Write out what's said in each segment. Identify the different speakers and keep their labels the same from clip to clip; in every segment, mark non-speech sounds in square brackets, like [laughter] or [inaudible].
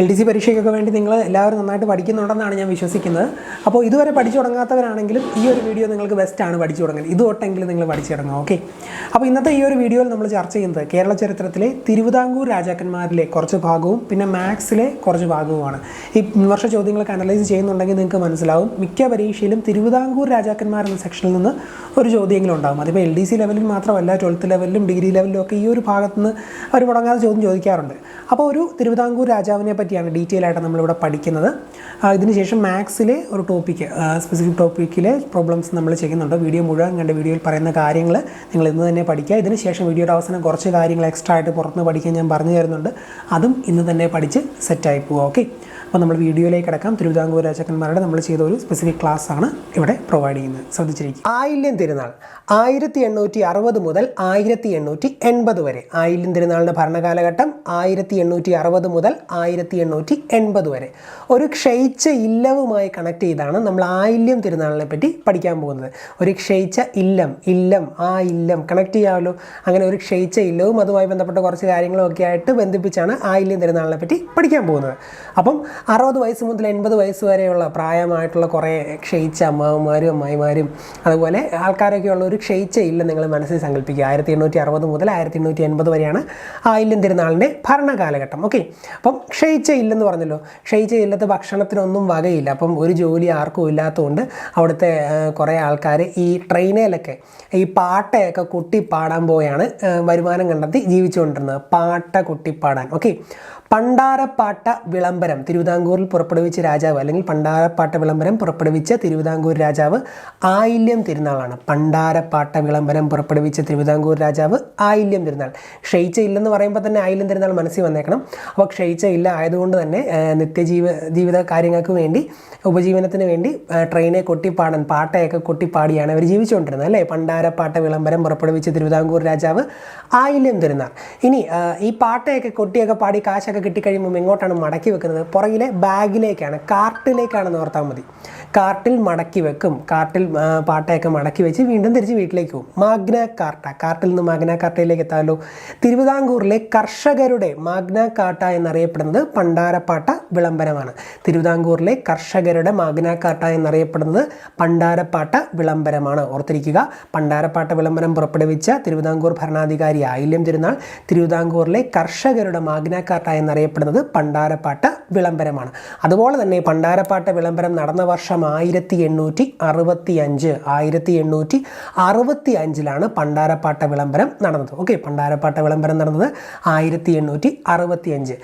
Speaker 1: L D C പരീക്ഷയ്ക്കൊക്കെ വേണ്ടി നിങ്ങൾ എല്ലാവരും നന്നായിട്ട് പഠിക്കുന്നുണ്ടെന്നാണ് ഞാൻ വിശ്വസിക്കുന്നത്. അപ്പോൾ ഇതുവരെ പഠിച്ചു തുടങ്ങാത്തവരാണെങ്കിലും ഈ ഒരു വീഡിയോ നിങ്ങൾക്ക് ബെസ്റ്റാണ് പഠിച്ചു തുടങ്ങാൻ. ഇത് തൊട്ടെങ്കിലും നിങ്ങൾ പഠിച്ചു തുടങ്ങുക ഓക്കെ അപ്പോൾ ഇന്നത്തെ ഈ ഒരു വീഡിയോയിൽ നമ്മൾ ചർച്ച ചെയ്യുന്നത് കേരള ചരിത്രത്തിലെ തിരുവിതാംകൂർ രാജാക്കന്മാരിലെ കുറച്ച് ഭാഗവും പിന്നെ മാത്സിലെ കുറച്ച് ഭാഗവുമാണ്. ഈ വർഷ ചോദ്യങ്ങളൊക്കെ അനലൈസ് ചെയ്യുന്നുണ്ടെങ്കിൽ നിങ്ങൾക്ക് മനസ്സിലാവും. മിക്ക പരീക്ഷയിലും തിരുവിതാംകൂർ രാജാക്കന്മാർ എന്ന സെക്ഷനിൽ നിന്ന് ഒരു ചോദ്യമെങ്കിലും ഉണ്ടാകും അതിപ്പോൾ എൽ ഡി സി ലെവലിൽ മാത്രമല്ല ട്വൽത്ത് ലെവലിലും ഡിഗ്രി ലെവലിലും ഒക്കെ ഈ ഒരു ഭാഗത്ത് നിന്ന് അവർ മുടങ്ങാതെ ചോദ്യം ചോദിക്കാറുണ്ട്. അപ്പോൾ ഒരു തിരുവിതാംകൂർ രാജാവിനെ പറ്റിയാണ് ഡീറ്റെയിൽ ആയിട്ട് നമ്മളിവിടെ പഠിക്കുന്നത്. ഇതിനുശേഷം മാത്സിലെ ഒരു ടോപ്പിക്ക് സ്പെസിഫിക് ടോപ്പിക്കിലെ പ്രോബ്ലംസ് നമ്മൾ ചെയ്യുന്നുണ്ട്. വീഡിയോ മുഴുവൻ കണ്ട വീഡിയോയിൽ പറയുന്ന കാര്യങ്ങൾ നിങ്ങൾ ഇന്ന് തന്നെ പഠിക്കുക. ഇതിനുശേഷം വീഡിയോയുടെ അവസാനം കുറച്ച് കാര്യങ്ങൾ എക്സ്ട്രാ ആയിട്ട് പുറത്തുനിന്ന് പഠിക്കാൻ ഞാൻ പറഞ്ഞു തരുന്നുണ്ട്. അതും ഇന്ന് തന്നെ പഠിച്ച് സെറ്റായി പോവുക ഓക്കെ അപ്പോൾ നമ്മൾ വീഡിയോയിലേക്ക് കിടക്കാം. തിരുവിതാംകൂർ രാജാക്കന്മാരുടെ നമ്മൾ ചെയ്ത ഒരു സ്പെസിഫിക് ക്ലാസ് ആണ് ഇവിടെ പ്രൊവൈഡ് ചെയ്യുന്നത്. ശ്രദ്ധിച്ചിരിക്കും ആയില്യം തിരുനാൾ. ആയിരത്തി എണ്ണൂറ്റി അറുപത് മുതൽ ആയിരത്തി എണ്ണൂറ്റി എൺപത് വരെ. ആയില്യം തിരുനാളിന്റെ ഭരണകാലഘട്ടം ആയിരത്തി എണ്ണൂറ്റി അറുപത് മുതൽ ആയിരത്തി എണ്ണൂറ്റി എൺപത് വരെ. ഒരു ക്ഷയിച്ച ഇല്ലവുമായി കണക്ട് ചെയ്താണ് നമ്മൾ ആയില്യം തിരുനാളിനെ പറ്റി പഠിക്കാൻ പോകുന്നത്. ഒരു ക്ഷയിച്ച ഇല്ലം ഇല്ലം ആ ഇല്ലം കണക്ട് ചെയ്യാമല്ലോ. അങ്ങനെ ഒരു ക്ഷയിച്ച ഇല്ലവും അതുമായി ബന്ധപ്പെട്ട കുറച്ച് കാര്യങ്ങളും ഒക്കെ ആയിട്ട് ബന്ധിപ്പിച്ചാണ് ആയില്യം തിരുനാളിനെ പറ്റി പഠിക്കാൻ പോകുന്നത്. അപ്പം അറുപത് വയസ്സ് മുതൽ എൺപത് വയസ്സ് വരെയുള്ള പ്രായമായിട്ടുള്ള കുറേ ക്ഷയിച്ച അമ്മാവന്മാരും അമ്മായിമാരും അതുപോലെ ആൾക്കാരൊക്കെ ഉള്ള ഒരു ക്ഷയിച്ച ഇല്ല നിങ്ങൾ മനസ്സിൽ സങ്കല്പിക്കുക. ആയിരത്തി എണ്ണൂറ്റി അറുപത് മുതൽ ആയിരത്തി എണ്ണൂറ്റി എൺപത് വരെയാണ് ആ ഇല്ലം തിരുനാളിന്റെ ഭരണകാലഘട്ടം. ഓക്കെ അപ്പം ക്ഷയിച്ച ഇല്ലെന്ന് പറഞ്ഞല്ലോ. ക്ഷയിച്ച ഇല്ലത്ത് ഭക്ഷണത്തിനൊന്നും വകയില്ല. അപ്പം ഒരു ജോലി ആർക്കും ഇല്ലാത്തതുകൊണ്ട് അവിടുത്തെ കുറേ ആൾക്കാർ ഈ ട്രെയിനിലൊക്കെ ഈ പാട്ടയൊക്കെ കൊട്ടിപ്പാടാൻ പോയാണ് ആ, വരുമാനം കണ്ടെത്തി ജീവിച്ചുകൊണ്ടിരുന്നത്. പാട്ട കൊട്ടിപ്പാടാൻ. ഓക്കെ പണ്ടാരപ്പാട്ട വിളംബരം. തിരുവിതാംകൂറിൽ പുറപ്പെടുവിച്ച രാജാവ് അല്ലെങ്കിൽ പണ്ടാരപ്പാട്ട വിളംബരം പുറപ്പെടുവിച്ച തിരുവിതാംകൂർ രാജാവ് ആയില്യം തിരുനാളാണ്. പണ്ടാരപ്പാട്ട വിളംബരം പുറപ്പെടുവിച്ച തിരുവിതാംകൂർ രാജാവ് ആയില്യം തിരുനാൾ. ക്ഷയിച്ച ഇല്ലെന്ന് പറയുമ്പോൾ തന്നെ ആയില്യം തിരുനാൾ മനസ്സിൽ വന്നേക്കണം. അപ്പോൾ ക്ഷയിച്ച ഇല്ല ആയതുകൊണ്ട് തന്നെ നിത്യജീവ ജീവിത കാര്യങ്ങൾക്ക് വേണ്ടി ഉപജീവനത്തിന് വേണ്ടി ട്രെയിനെ കൊട്ടിപ്പാടാൻ പാട്ടയൊക്കെ കൊട്ടിപ്പാടിയാണ് അവർ ജീവിച്ചുകൊണ്ടിരുന്നത് അല്ലേ? പണ്ടാരപ്പാട്ട വിളംബരം പുറപ്പെടുവിച്ച തിരുവിതാംകൂർ രാജാവ് ആയില്യം തിരുനാൾ. ഇനി ഈ പാട്ടയൊക്കെ കൊട്ടിയൊക്കെ പാടി കാശൊക്കെ കിട്ടിക്കഴിയുമ്പോൾ എങ്ങോട്ടാണ് മടക്കി വെക്കുന്നത്. പുറകിലെ ബാഗിലേക്കാണ് കാർട്ടിലേക്കാണെന്ന് ഓർത്താൽ മതി. കാർട്ടിൽ മടക്കി വെക്കും കാർട്ടിൽ പാട്ടയൊക്കെ മടക്കി വെച്ച് വീണ്ടും തിരിച്ച് വീട്ടിലേക്ക് പോകും. മാഗ്ന കാർട്ട കാർട്ടിൽ നിന്ന് മാഗ്ന കാർട്ടയിലേക്ക് എത്താമല്ലോ. തിരുവിതാംകൂറിലെ കർഷകരുടെ മാഗ്ന കാർട്ട എന്നറിയപ്പെടുന്നത് പണ്ടാരപ്പാട്ട വിളംബരമാണ്. തിരുവിതാംകൂറിലെ കർഷകരുടെ മാഗ്നാക്കാട്ട എന്നറിയപ്പെടുന്നത് പണ്ടാരപ്പാട്ട വിളംബരമാണ്. ഓർത്തിരിക്കുക പണ്ടാരപ്പാട്ട വിളംബരം പുറപ്പെടുവിച്ച തിരുവിതാംകൂർ ഭരണാധികാരി ആയില്യം തിരുനാൾ തിരുവിതാംകൂറിലെ കർഷകരുടെ മാഗ്നാക്കാട്ട എന്നറിയപ്പെടുന്നത് പണ്ടാരപ്പാട്ട വിളംബരമാണ്. അതുപോലെ തന്നെ പണ്ടാരപ്പാട്ട വിളംബരം നടന്ന വർഷം ആയിരത്തി എണ്ണൂറ്റി അറുപത്തി അഞ്ച് ആയിരത്തി എണ്ണൂറ്റി അറുപത്തി അഞ്ചിലാണ് പണ്ടാരപ്പാട്ട വിളംബരം നടന്നത്. ഓക്കെ പണ്ടാരപ്പാട്ട വിളംബരം നടന്നത് ആയിരത്തി എണ്ണൂറ്റി അറുപത്തി അഞ്ച്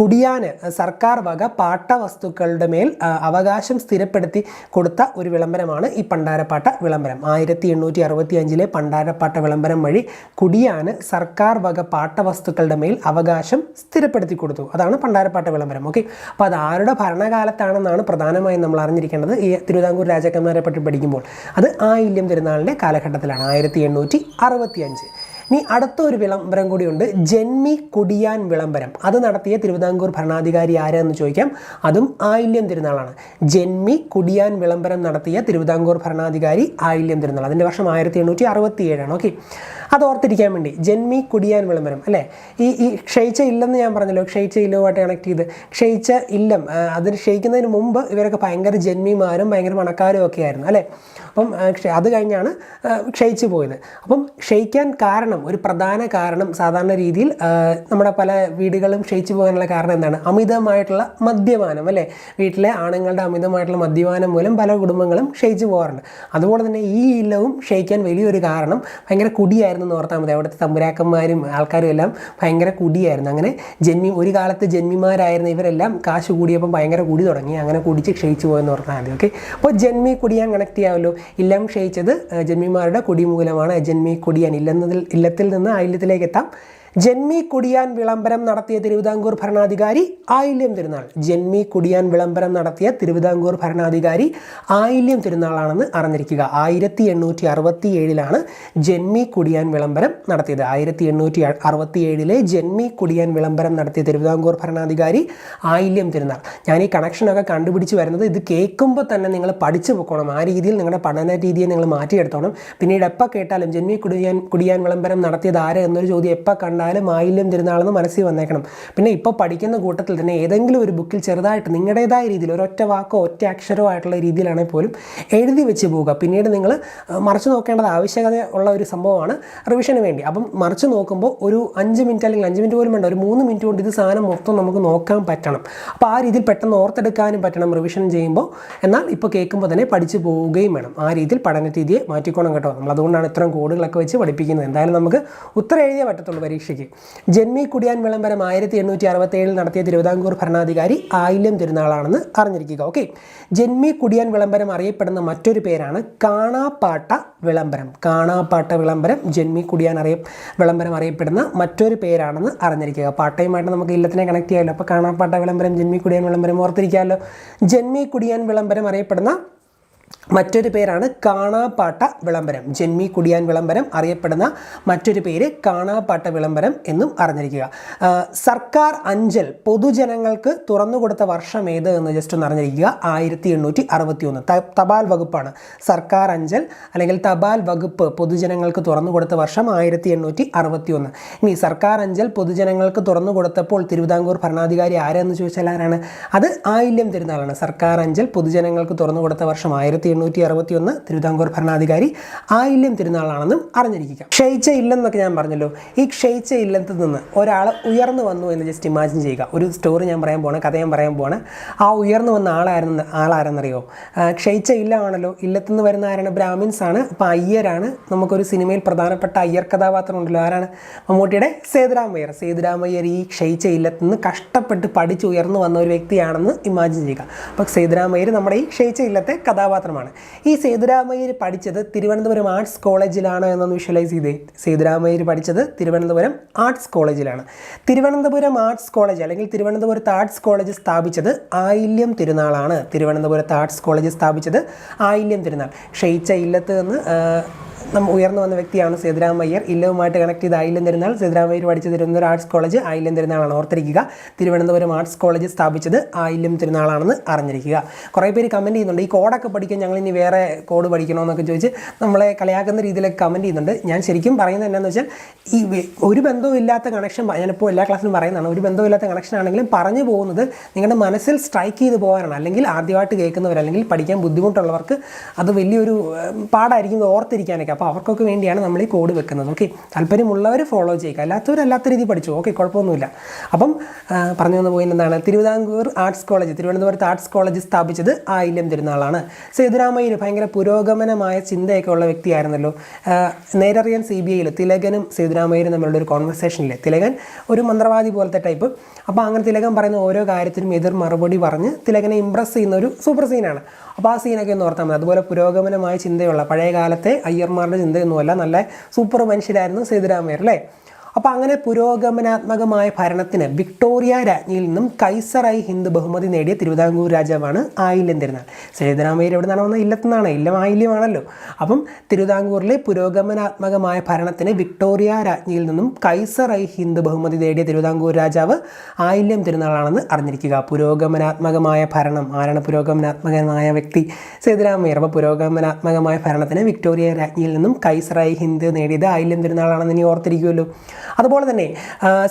Speaker 1: കുടിയാന് സർക്കാർ വക പാട്ടവസ്തുക്കളുടെ മേൽ ആ, അവകാശം സ്ഥിരപ്പെടുത്തി കൊടുത്ത ഒരു വിളംബരമാണ് ഈ പണ്ടാരപ്പാട്ട വിളംബരം. ആയിരത്തി എണ്ണൂറ്റി അറുപത്തി അഞ്ചിലെ പണ്ടാരപ്പാട്ട വിളംബരം വഴി കുടിയാന് സർക്കാർ വക പാട്ടവസ്തുക്കളുടെ മേൽ അവകാശം സ്ഥിരപ്പെടുത്തി കൊടുത്തു. അതാണ് പണ്ടാരപ്പാട്ട വിളംബരം. ഓക്കെ? അപ്പോൾ അത് ആരുടെ ഭരണകാലത്താണെന്നാണ് പ്രധാനമായും നമ്മൾ അറിഞ്ഞിരിക്കേണ്ടത്. ഈ തിരുവിതാംകൂർ രാജാക്കന്മാരെ പറ്റി പഠിക്കുമ്പോൾ. അത് ആയില്യം തിരുനാളിന്റെ കാലഘട്ടത്തിലാണ്. ആയിരത്തി എണ്ണൂറ്റി അറുപത്തി അഞ്ച് ഇനി അടുത്ത ഒരു വിളംബരം കൂടിയുണ്ട്. ജന്മി കുടിയാൻ വിളംബരം. അത് നടത്തിയ തിരുവിതാംകൂർ ഭരണാധികാരി ആരാന്ന് ചോദിക്കാം. അതും ആയില്യം തിരുനാളാണ്. ജന്മി കുടിയാൻ വിളംബരം നടത്തിയ തിരുവിതാംകൂർ ഭരണാധികാരി ആയില്യം തിരുനാൾ. അതിന്റെ വർഷം ആയിരത്തി എണ്ണൂറ്റി അറുപത്തി ഏഴാണ് ഓക്കെ അത് ഓർത്തിരിക്കാൻ വേണ്ടി. ജന്മി കുടിയാൻ വിളംബരം അല്ലേ? ഈ ഈ ക്ഷയിച്ച ഇല്ലെന്ന് ഞാൻ പറഞ്ഞല്ലോ. ക്ഷയിച്ച ഇല്ലവുമായിട്ട് കണക്ട് ചെയ്ത്. ക്ഷയിച്ച ഇല്ലം അതിന് ക്ഷയിക്കുന്നതിന് മുമ്പ് ഇവരൊക്കെ ഭയങ്കര ജന്മിമാരും ഭയങ്കര പണക്കാരും ഒക്കെ ആയിരുന്നു അല്ലേ? അപ്പം അത് കഴിഞ്ഞാണ് ക്ഷയിച്ചു പോയത്. അപ്പം ക്ഷയിക്കാൻ കാരണം ഒരു പ്രധാന കാരണം സാധാരണ രീതിയിൽ നമ്മുടെ പല വീടുകളും ക്ഷയിച്ചു പോകാനുള്ള കാരണം എന്താണ്? അമിതമായിട്ടുള്ള മദ്യപാനം അല്ലേ? വീട്ടിലെ ആണുങ്ങളുടെ അമിതമായിട്ടുള്ള മദ്യപാനം മൂലം പല കുടുംബങ്ങളും ക്ഷയിച്ചു പോകാറുണ്ട്. അതുപോലെ തന്നെ ഈ ഇല്ലവും ക്ഷയിക്കാൻ വലിയൊരു കാരണം ഭയങ്കര കുടിയായിരുന്നു എന്ന് ഓർത്താൽ മതി. അവിടുത്തെ തമ്പുരാക്കന്മാരും ആൾക്കാരും എല്ലാം ഭയങ്കര കുടിയായിരുന്നു. അങ്ങനെ ജന്മി ഒരു കാലത്ത് ജന്മിമാരായിരുന്ന ഇവരെല്ലാം കാശ് കൂടിയപ്പം ഭയങ്കര കുടി തുടങ്ങി. അങ്ങനെ കുടിച്ച് ക്ഷയിച്ചു പോയെന്ന് ഓർത്താൽ മതി. ഓക്കെ അപ്പോൾ ജന്മി കുടിയാൻ കണക്ട് ചെയ്യാമല്ലോ. ഇല്ലം ക്ഷയിച്ചത് ജന്മിമാരുടെ കുടി മൂലമാണ്. ജന്മി കുടിയാൻ ഇല്ലെന്നതിൽ ഇല്ലത്തിൽ നിന്ന് ആ ഇല്ലത്തിലേക്ക് എത്താം. ജന്മി കുടിയാൻ വിളംബരം നടത്തിയ തിരുവിതാംകൂർ ഭരണാധികാരി ആയില്യം തിരുനാൾ. ജന്മി കുടിയാൻ വിളംബരം നടത്തിയ തിരുവിതാംകൂർ ഭരണാധികാരി ആയില്യം തിരുനാളാണെന്ന് അറിഞ്ഞിരിക്കുക. ആയിരത്തി എണ്ണൂറ്റി അറുപത്തി ഏഴിലാണ് ജന്മി കുടിയാൻ വിളംബരം നടത്തിയത്. ആയിരത്തി എണ്ണൂറ്റി അറുപത്തി ഏഴിലെ ജന്മി കുടിയാൻ വിളംബരം നടത്തിയ തിരുവിതാംകൂർ ഭരണാധികാരി ആയില്യം തിരുനാൾ. ഞാൻ ഈ കണക്ഷനൊക്കെ കണ്ടുപിടിച്ച് വരുന്നത് ഇത് കേൾക്കുമ്പോൾ തന്നെ നിങ്ങൾ പഠിച്ചു പോക്കണം. ആ രീതിയിൽ നിങ്ങളുടെ പഠന രീതിയെ നിങ്ങൾ മാറ്റിയെടുത്തോണം. പിന്നീട് എപ്പോൾ കേട്ടാലും ജന്മി കുടിയാൻ കുടിയാൻ വിളംബരം നടത്തിയത് ആരെ എന്നൊരു ചോദ്യം എപ്പോൾ കണ്ടാലും ആയില്യം തിരുന്നാളെന്ന് മനസ്സിൽ വന്നേക്കണം. പിന്നെ ഇപ്പോൾ പഠിക്കുന്ന കൂട്ടത്തിൽ തന്നെ ഏതെങ്കിലും ഒരു ബുക്കിൽ ചെറുതായിട്ട് നിങ്ങളുടേതായ രീതിയിൽ ഒരൊറ്റ വാക്കോ ഒറ്റ അക്ഷരമോ ആയിട്ടുള്ള രീതിയിലാണെങ്കിൽ പോലും എഴുതി വെച്ച് പോവുക. പിന്നീട് നിങ്ങൾ മറിച്ച് നോക്കേണ്ടത് ആവശ്യകത ഉള്ള ഒരു സംഭവമാണ് റിവിഷന് വേണ്ടി. അപ്പം മറിച്ച് നോക്കുമ്പോൾ ഒരു അഞ്ച് മിനിറ്റ് അല്ലെങ്കിൽ അഞ്ച് മിനിറ്റ് പോലും വേണ്ട ഒരു മൂന്ന് മിനിറ്റ് കൊണ്ട് ഇത് സാധനം മൊത്തം നമുക്ക് നോക്കാൻ പറ്റണം. അപ്പോൾ ആ രീതിയിൽ പെട്ടെന്ന് ഓർത്തെടുക്കാനും പറ്റണം റിവിഷൻ ചെയ്യുമ്പോൾ. എന്നാൽ ഇപ്പോൾ കേൾക്കുമ്പോൾ തന്നെ പഠിച്ചു പോവുകയും വേണം. ആ രീതിയിൽ പഠന രീതിയെ മാറ്റിക്കോണം കേട്ടോ. നമ്മൾ അതുകൊണ്ടാണ് ഇത്രയും കോഡുകളൊക്കെ വെച്ച് പഠിപ്പിക്കുന്നത്. എന്തായാലും നമുക്ക് ഉത്തരം എഴുതിയേ പറ്റത്തുള്ളൂ പരീക്ഷയ്ക്ക് ജന്മി കുടിയാൻ വിളംബരം ആയിരത്തി എണ്ണൂറ്റി അറുപത്തേഴിൽ നടത്തിയ തിരുവിതാംകൂർ ഭരണാധികാരി ആയില്യം തിരുനാളാണെന്ന് അറിഞ്ഞിരിക്കുക. ഓക്കെ. ജന്മി കുടിയാൻ വിളംബരം അറിയപ്പെടുന്ന മറ്റൊരു പേരാണ് കാണാപ്പാട്ട വിളംബരം. കാണാപ്പാട്ട വിളംബരം ജന്മി കുടിയാൻ അറിയ വിളംബരം അറിയപ്പെടുന്ന മറ്റൊരു പേരാണെന്ന് അറിഞ്ഞിരിക്കുക. പാട്ടയുമായിട്ട് നമുക്ക് ഇല്ലത്തിനെ കണക്ട് ചെയ്യാമല്ലോ. അപ്പോൾ കാണാപ്പാട്ട വിളംബരം ജന്മി കുടിയാൻ വിളംബരം ഓർത്തിരിക്കാമല്ലോ. ജന്മി കുടിയാൻ വിളംബരം അറിയപ്പെടുന്ന മറ്റൊരു പേരാണ് കാണാപ്പാട്ട വിളംബരം. ജന്മി കുടിയാൻ വിളംബരം അറിയപ്പെടുന്ന മറ്റൊരു പേര് കാണാപ്പാട്ട വിളംബരം എന്നും അറിഞ്ഞിരിക്കുക. സർക്കാർ അഞ്ചൽ പൊതുജനങ്ങൾക്ക് തുറന്നുകൊടുത്ത വർഷം ഏത് എന്ന് ജസ്റ്റ് ഒന്ന് അറിഞ്ഞിരിക്കുക. ആയിരത്തി എണ്ണൂറ്റി അറുപത്തി ഒന്ന് തപാൽ വകുപ്പാണ്. സർക്കാർ അഞ്ചൽ അല്ലെങ്കിൽ തപാൽ വകുപ്പ് പൊതുജനങ്ങൾക്ക് തുറന്നു കൊടുത്ത വർഷം ആയിരത്തി എണ്ണൂറ്റി അറുപത്തി ഒന്ന് ഇനി സർക്കാർ അഞ്ചൽ പൊതുജനങ്ങൾക്ക് തുറന്നു കൊടുത്തപ്പോൾ തിരുവിതാംകൂർ ഭരണാധികാരി ആരെന്ന് ചോദിച്ചാൽ ആരാണ്? അത് ആയില്യം തിരുനാളാണ്. സർക്കാർ അഞ്ചൽ പൊതുജനങ്ങൾക്ക് തുറന്നു കൊടുത്ത വർഷം ആയിരത്തി എണ്ണൂറ്റി അറുപത്തി ഒന്ന് തിരുവിതാംകൂർ ഭരണാധികാരി ആയില്യം തിരുനാളാണെന്നും അറിഞ്ഞിരിക്കുക. ക്ഷയിച്ച ഇല്ലെന്നൊക്കെ ഞാൻ പറഞ്ഞല്ലോ. ഈ ക്ഷയിച്ച ഇല്ലത്തിൽ നിന്ന് ഒരാൾ ഉയർന്നു വന്നു എന്ന് ജസ്റ്റ് ഇമാജിൻ ചെയ്യുക. ഒരു സ്റ്റോറി ഞാൻ പറയാൻ പോണ കഥ ഞാൻ പറയാൻ പോണ. ആ ഉയർന്നു വന്ന ആളായിരുന്നു ആളാരെന്നറിയോ? ക്ഷയിച്ച ഇല്ലമാണല്ലോ ഇല്ലത്തുനിന്ന് വരുന്ന ആരാണ്? ബ്രാഹ്മിൻസ് ആണ് അപ്പോൾ അയ്യരാണ്. നമുക്കൊരു സിനിമയിൽ പ്രധാനപ്പെട്ട അയ്യർ കഥാപാത്രം ഉണ്ടല്ലോ ആരാണ്? മമ്മൂട്ടിയുടെ സേതുരാമയ്യർ. സേതുരാമയ്യർ ഈ ക്ഷയിച്ച ഇല്ലത്തുനിന്ന് കഷ്ടപ്പെട്ട് പഠിച്ച് ഉയർന്നു വന്ന ഒരു വ്യക്തിയാണെന്ന് ഇമാജിൻ ചെയ്യുക. അപ്പോൾ സേതുരാമയ്യർ നമ്മുടെ ഈ ക്ഷയിച്ച ഇല്ലത്തെ കഥാപാത്രമാണ്. ഈ സേതുരാമയ്യർ പഠിച്ചത് തിരുവനന്തപുരം ആർട്സ് കോളേജിലാണ് എന്നൊന്ന് വിഷ്വലൈസ് ചെയ്തേ. സേതുരാമയ്യർ പഠിച്ചത് തിരുവനന്തപുരം ആർട്സ് കോളേജിലാണ്. തിരുവനന്തപുരം ആർട്സ് കോളേജ് അല്ലെങ്കിൽ തിരുവനന്തപുരത്ത് ആർട്സ് കോളേജ് സ്ഥാപിച്ചത് ആയില്യം തിരുനാളാണ്. തിരുവനന്തപുരത്ത് ആർട്സ് കോളേജ് സ്ഥാപിച്ചത് ആയില്യം തിരുനാൾ. ക്ഷയിച്ച ഇല്ലത്ത് നിന്ന് നമ്മൾ നമ്മ ഉയർന്നു വന്ന വ്യക്തിയാണ് സേതുരാമയ്യർ. ഇല്ലവുമായിട്ട് കണക്ട് ചെയ്ത് ആയില്യം തിരുനാൾ. സേതുരാമയ്യർ പഠിച്ച തിരുവനന്തപുരം ആർട്സ് കോളേജ് ആയില്യം തിരുനാളാണ്. ഓർത്തിരിക്കുക തിരുവനന്തപുരം ആർട്സ് കോളേജ് സ്ഥാപിച്ചത് ആയില്യം തിരുനാളാണെന്ന് അറിഞ്ഞിരിക്കുക. കുറേ പേര് കമന്റ് ചെയ്യുന്നുണ്ട്. ഈ കോഡൊക്കെ പഠിക്കാൻ ഞങ്ങൾ ഇനി വേറെ കോഡ് പഠിക്കണമെന്നൊക്കെ ചോദിച്ച് നമ്മളെ കളിയാക്കുന്ന രീതിയിലൊക്കെ കമന്റ് ചെയ്യുന്നുണ്ട്. ഞാൻ ശരിക്കും പറയുന്നത് എന്നാന്ന് വെച്ചാൽ ഈ ഒരു ബന്ധവും ഇല്ലാത്ത കണക്ഷൻ ഞാനിപ്പോൾ എല്ലാ ക്ലാസ്സിലും പറയുന്നതാണ്. ഒരു ബന്ധവുമില്ലാത്ത കണക്ഷൻ ആണെങ്കിലും പറഞ്ഞു പോകുന്നത് നിങ്ങളുടെ മനസ്സിൽ സ്ട്രൈക്ക് ചെയ്ത് പോകാനാണ്. അല്ലെങ്കിൽ ആദ്യമായിട്ട് കേൾക്കുന്നവർ അല്ലെങ്കിൽ പഠിക്കാൻ ബുദ്ധിമുട്ടുള്ളവർക്ക് അത് വലിയൊരു പാടായിരിക്കും ഇത് ഓർത്തിരിക്കാനൊക്കെ. അപ്പോൾ അവർക്കൊക്കെ വേണ്ടിയാണ് നമ്മൾ ഈ കോഡ് വെക്കുന്നത്. ഓക്കെ താല്പര്യമുള്ളവർ ഫോളോ ചെയ്യുക. അല്ലാത്തവർ അല്ലാത്ത രീതി പഠിച്ചു. ഓക്കെ കുഴപ്പമൊന്നുമില്ല. അപ്പം പറഞ്ഞു വന്ന പോയിന്റ് എന്താണ്? തിരുവിതാംകൂർ ആർട്സ് കോളേജ് തിരുവനന്തപുരത്ത് ആർട്സ് കോളേജ് സ്ഥാപിച്ചത് ആയില്യം തിരുനാളാണ്. സേതുരാമയ്യർ ഭയങ്കര പുരോഗമനമായ ചിന്തയൊക്കെ ഉള്ള വ്യക്തിയായിരുന്നല്ലോ. നേരറിയാൻ സി ബി ഐയിൽ തിലകനും സിദ്ധരാമയ്യനും തമ്മിലുള്ള ഒരു കോൺവെർസേഷനിൽ തിലകൻ ഒരു മന്ത്രവാദി പോലത്തെ ടൈപ്പ് അപ്പോൾ അങ്ങനെ തിലകൻ പറയുന്ന ഓരോ കാര്യത്തിനും എതിർ മറുപടി പറഞ്ഞ് തിലകനെ ഇമ്പ്രസ് ചെയ്യുന്ന ഒരു സൂപ്പർ സീനാണ് അപ്പോൾ ആ സീനൊക്കെ ഒന്ന് ഓർത്താൽ മതി. അതുപോലെ പുരോഗമനമായ ചിന്തയുള്ള പഴയ കാലത്തെ അയ്യർമാരുടെ ചിന്തയൊന്നുമല്ല നല്ല സൂപ്പർ മനുഷ്യരായിരുന്നു സേതുരാമയ്യർ അല്ലേ? അപ്പോൾ അങ്ങനെ പുരോഗമനാത്മകമായ ഭരണത്തിന് വിക്ടോറിയ രാജ്ഞിയിൽ നിന്നും കൈസറായി ഹിന്ദ് ബഹുമതി നേടിയ തിരുവിതാംകൂർ രാജാവാണ് ആയില്യം തിരുനാൾ. സേതുരാമയ്യർ എവിടെ നിന്നാണ് വന്നത്? ഇല്ലത്തുനിന്നാണ് ഇല്ലം ആയില്യമാണല്ലോ. അപ്പം തിരുവിതാംകൂറിലെ പുരോഗമനാത്മകമായ ഭരണത്തിന് വിക്ടോറിയ രാജ്ഞിയിൽ നിന്നും കൈസറായി ഹിന്ദ് ബഹുമതി നേടിയ തിരുവിതാംകൂർ രാജാവ് ആയില്യം തിരുനാളാണെന്ന് അറിഞ്ഞിരിക്കുക. പുരോഗമനാത്മകമായ ഭരണം. ആരാണ് പുരോഗമനാത്മകമായ വ്യക്തി? സേതുരാമയ്യർ അപ്പോൾ പുരോഗമനാത്മകമായ ഭരണത്തിന് വിക്ടോറിയ രാജ്ഞിയിൽ നിന്നും കൈസറായി ഹിന്ദ് നേടിയത് ആയില്യം തിരുനാളാണെന്ന് ഇനി ഓർത്തിരിക്കുമല്ലോ അതുപോലെ തന്നെ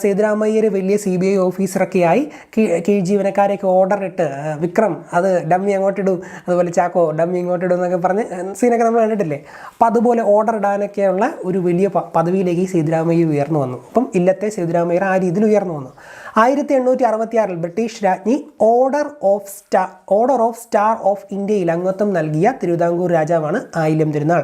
Speaker 1: സേതുരാമയ്യർ വലിയ സി ബി ഐ ഓഫീസറൊക്കെയായി കീഴ് ജീവനക്കാരെയൊക്കെ ഓർഡർ ഇട്ട് വിക്രം അത് ഡമ്മി അങ്ങോട്ടിടും അതുപോലെ ചാക്കോ ഡമ്മി ഇങ്ങോട്ടിടും എന്നൊക്കെ പറഞ്ഞ് സീനൊക്കെ നമ്മൾ കണ്ടിട്ടില്ലേ? അപ്പം അതുപോലെ ഓർഡർ ഇടാനൊക്കെയുള്ള ഒരു വലിയ പദവിയിലേക്ക് സേതുരാമയ്യ ഉയർന്നു വന്നു. അപ്പം ഇല്ലത്തെ സേതുരാമയ്യർ ആ രീതിയിൽ ഉയർന്നു വന്നു. ആയിരത്തി എണ്ണൂറ്റി അറുപത്തിയാറിൽ ബ്രിട്ടീഷ് രാജ്ഞി order of star order of star of ഇന്ത്യയിൽ അംഗത്വം നൽകിയ തിരുവിതാംകൂർ രാജാവാണ് ആയില്യം തിരുനാൾ.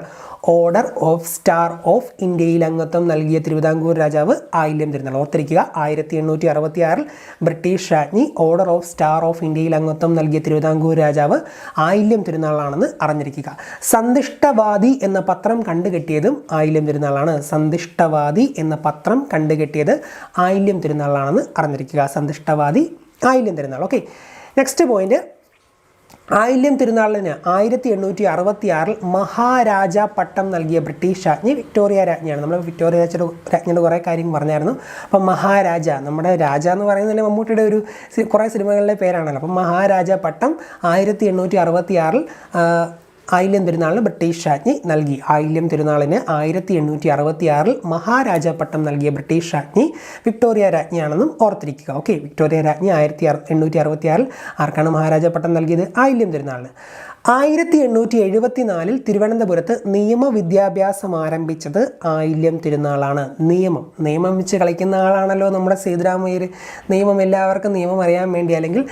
Speaker 1: ഓർഡർ ഓഫ് സ്റ്റാർ ഓഫ് ഇന്ത്യയിൽ അംഗത്വം നൽകിയ തിരുവിതാംകൂർ രാജാവ് ആയില്യം തിരുനാൾ. ഓർത്തിരിക്കുക ആയിരത്തി എണ്ണൂറ്റി അറുപത്തിയാറിൽ ബ്രിട്ടീഷ് രാജ്ഞി ഓർഡർ ഓഫ് സ്റ്റാർ ഓഫ് ഇന്ത്യയിൽ അംഗത്വം നൽകിയ തിരുവിതാംകൂർ രാജാവ് ആയില്യം തിരുനാളാണെന്ന് അറിഞ്ഞിരിക്കുക. സന്തിഷ്ടവാദി എന്ന പത്രം കണ്ടുകെട്ടിയതും ആയില്യം തിരുനാളാണ്. സന്തിഷ്ടവാദി എന്ന പത്രം കണ്ടുകെട്ടിയത് ആയില്യം തിരുനാളാണെന്ന് അറിഞ്ഞിരിക്കുക. സന്തിഷ്ടവാദി ആയില്യം തിരുനാൾ ഓക്കെ നെക്സ്റ്റ് പോയിന്റ് ആയില്യം തിരുനാളിന് ആയിരത്തി എണ്ണൂറ്റി അറുപത്തി ആറിൽ മഹാരാജ പട്ടം നൽകിയ ബ്രിട്ടീഷ് രാജ്ഞി വിക്ടോറിയ രാജ്ഞിയാണ്. നമ്മൾ വിക്ടോറിയ രാജ്ഞിയുടെ രാജ്ഞിയുടെ കുറേ കാര്യം പറഞ്ഞായിരുന്നു. അപ്പം മഹാരാജ നമ്മുടെ രാജ എന്ന് പറയുന്നത് മമ്മൂട്ടിയുടെ ഒരു കുറേ സിനിമകളിലെ പേരാണല്ലോ. അപ്പം മഹാരാജ പട്ടം ആയിരത്തി എണ്ണൂറ്റി അറുപത്തി ആറിൽ ആയില്യം തിരുനാളിന് ബ്രിട്ടീഷ് രാജ്ഞി നൽകി. ആയില്യം തിരുനാളിന് ആയിരത്തി എണ്ണൂറ്റി അറുപത്തി ആറിൽ മഹാരാജ പട്ടം നൽകിയ ബ്രിട്ടീഷ് രാജ്ഞി വിക്ടോറിയ രാജ്ഞിയാണെന്നും ഓർത്തിരിക്കുക. ഓക്കെ വിക്ടോറിയ രാജ്ഞി ആയിരത്തി എണ്ണൂറ്റി അറുപത്തി ആറിൽ ആർക്കാണ് മഹാരാജ പട്ടം നൽകിയത്? ആയില്യം തിരുനാളിന്. ആയിരത്തി എണ്ണൂറ്റി എഴുപത്തി നാലിൽ തിരുവനന്തപുരത്ത് നിയമവിദ്യാഭ്യാസം ആരംഭിച്ചത് ആയില്യം തിരുനാളാണ്. നിയമം. നിയമം വെച്ച് കളിക്കുന്ന ആളാണല്ലോ നമ്മുടെ സേതുരാമയ്യർ. നിയമം എല്ലാവർക്കും നിയമം അറിയാൻ വേണ്ടി അല്ലെങ്കിൽ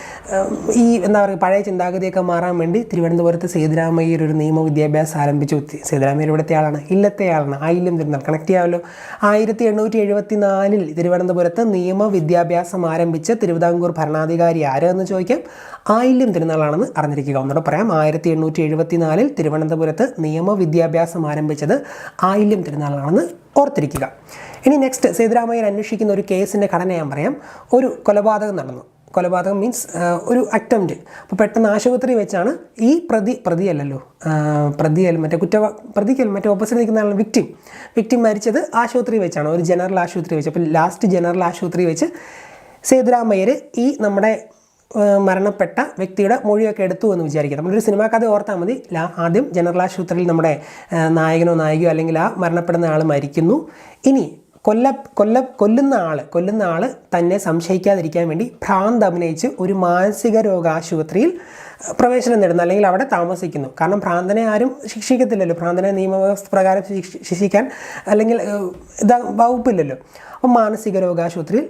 Speaker 1: ഈ എന്താ പറയുക പഴയ ചിന്താഗതിയൊക്കെ മാറാൻ വേണ്ടി തിരുവനന്തപുരത്ത് സേതുരാമയ്യർ ഒരു നിയമ വിദ്യാഭ്യാസം ആരംഭിച്ചു സേതുരാമയ്യർ ഇവിടുത്തെ ആളാണ്. ഇല്ലത്തെ ആളാണ്. ആയില്യം തിരുനാൾ. കണക്ട് ചെയ്യാമല്ലോ. ആയിരത്തി എണ്ണൂറ്റി എഴുപത്തി നാലിൽ തിരുവനന്തപുരത്ത് നിയമ വിദ്യാഭ്യാസം ആരംഭിച്ച തിരുവിതാംകൂർ ഭരണാധികാരി ആര് ചോദിക്കാം? ചോദിക്കാം ആയില്യം തിരുനാളാണെന്ന് അറിഞ്ഞിരിക്കുക. ഒന്നുകൂടെ പറയാം. ആയിരത്തി എണ്ണൂറ്റി എഴുപത്തി നാലിൽ തിരുവനന്തപുരത്ത് നിയമ വിദ്യാഭ്യാസം ആരംഭിച്ചത് ആയില്യം തിരുനാളാണെന്ന് ഓർത്തിരിക്കുക. ഇനി നെക്സ്റ്റ് സേതുരാമയ്യർ അന്വേഷിക്കുന്ന ഒരു കേസിന്റെ ഘടന ഞാൻ പറയാം. ഒരു കൊലപാതകം നടന്നു. കൊലപാതകം മീൻസ് ഒരു അറ്റംപ്റ്റ് അപ്പോൾ പെട്ടെന്ന് ആശുപത്രി വെച്ചാണ് ഈ പ്രതി പ്രതിയല്ലല്ലോ പ്രതിയല്ല മറ്റേ കുറ്റ പ്രതിക്കല്ല മറ്റേ ഓപ്പോസിറ്റ് നിൽക്കുന്ന ആളാണ് വിക്ടിം വിക്റ്റിം മരിച്ചത് ആശുപത്രി വെച്ചാണ് ഒരു ജനറൽ ആശുപത്രി വെച്ച്. അപ്പോൾ ലാസ്റ്റ് ജനറൽ ആശുപത്രി വെച്ച് സേതുരാമയ്യർ ഈ നമ്മുടെ മരണപ്പെട്ട വ്യക്തിയുടെ മൊഴിയൊക്കെ എടുത്തു എന്ന് വിചാരിക്കുക. നമ്മളൊരു സിനിമാ കഥ ഓർത്താൽ മതി. ആദ്യം ജനറൽ ആശുപത്രിയിൽ നമ്മുടെ നായകനോ നായികയോ അല്ലെങ്കിൽ ആ മരണപ്പെടുന്ന ആൾ മരിക്കുന്നു. ഇനി കൊല്ല കൊല്ല കൊല്ലുന്ന ആൾ കൊല്ലുന്ന ആൾ തന്നെ സംശയിക്കാതിരിക്കാൻ വേണ്ടി ഭ്രാന്ത് അഭിനയിച്ച് ഒരു മാനസിക രോഗ ആശുപത്രിയിൽ പ്രവേശനം നേടുന്നു. അല്ലെങ്കിൽ അവിടെ താമസിക്കുന്നു. കാരണം ഭ്രാന്തനെ ആരും ശിക്ഷിക്കത്തില്ലല്ലോ. ഭ്രാന്തനെ നിയമവ്യവസ്ഥ പ്രകാരം ശിക്ഷിക്കാൻ അല്ലെങ്കിൽ ഇതാ വകുപ്പില്ലല്ലോ. അപ്പം മാനസിക രോഗാശുപത്രിയിൽ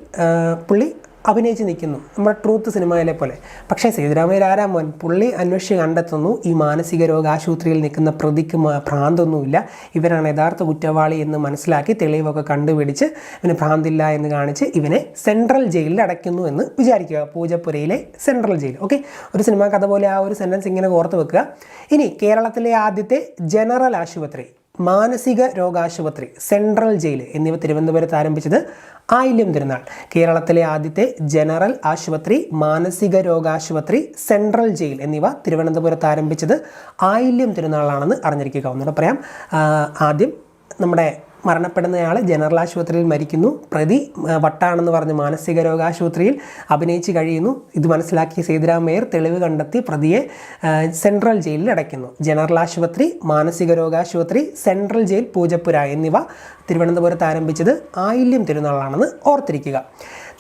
Speaker 1: പുള്ളി അഭിനയിച്ച് നിൽക്കുന്നു. നമ്മുടെ ട്രൂത്ത് സിനിമയിലെ പോലെ. പക്ഷേ സേതുരാമയ്യർ ആരാ മോൻ? പുള്ളി അന്വേഷിച്ച് കണ്ടെത്തുന്നു. ഈ മാനസിക രോഗ ആശുപത്രിയിൽ നിൽക്കുന്ന പ്രതിക്ക് ഭ്രാന്തൊന്നുമില്ല. ഇവരാണ് യഥാർത്ഥ കുറ്റവാളി എന്ന് മനസ്സിലാക്കി തെളിവൊക്കെ കണ്ടുപിടിച്ച് ഇവന് ഭ്രാന്തില്ല എന്ന് കാണിച്ച് ഇവനെ സെൻട്രൽ ജയിലിൽ അടയ്ക്കുന്നു എന്ന് വിചാരിക്കുക. പൂജപ്പുരയിലെ സെൻട്രൽ ജയിൽ. ഓക്കെ? ഒരു സിനിമാ കഥ പോലെ ആ ഒരു സെന്റൻസ് ഇങ്ങനെ ഓർത്ത് വെക്കുക. ഇനി കേരളത്തിലെ ആദ്യത്തെ ജനറൽ ആശുപത്രി. മാനസിക രോഗാശുപത്രി സെൻട്രൽ ജയിൽ എന്നിവ തിരുവനന്തപുരത്ത് ആരംഭിച്ചത് ആയില്യം തിരുനാൾ. കേരളത്തിലെ ആദ്യത്തെ ജനറൽ ആശുപത്രി മാനസിക രോഗാശുപത്രി സെൻട്രൽ ജയിൽ എന്നിവ തിരുവനന്തപുരത്ത് ആരംഭിച്ചത് ആയില്യം തിരുനാളാണെന്ന് അറിഞ്ഞിരിക്കുക. ഒന്നുകൂടെ പറയാം. ആദ്യം നമ്മുടെ മരണപ്പെടുന്നയാൾ ജനറൽ ആശുപത്രിയിൽ മരിക്കുന്നു. പ്രതി വട്ടാണെന്ന് പറഞ്ഞ് മാനസിക രോഗാശുപത്രിയിൽ അഭിനയിച്ച് കഴിയുന്നു. ഇത് മനസ്സിലാക്കിയ സേതുരാമയ്യർ തെളിവ് കണ്ടെത്തി പ്രതിയെ സെൻട്രൽ ജയിലിൽ അടയ്ക്കുന്നു. ജനറൽ ആശുപത്രി മാനസിക രോഗാശുപത്രി സെൻട്രൽ ജയിൽ പൂജപ്പുര എന്നിവ തിരുവനന്തപുരത്ത് ആരംഭിച്ചത് ആയില്യം തിരുനാളാണെന്ന് ഓർത്തിരിക്കുക.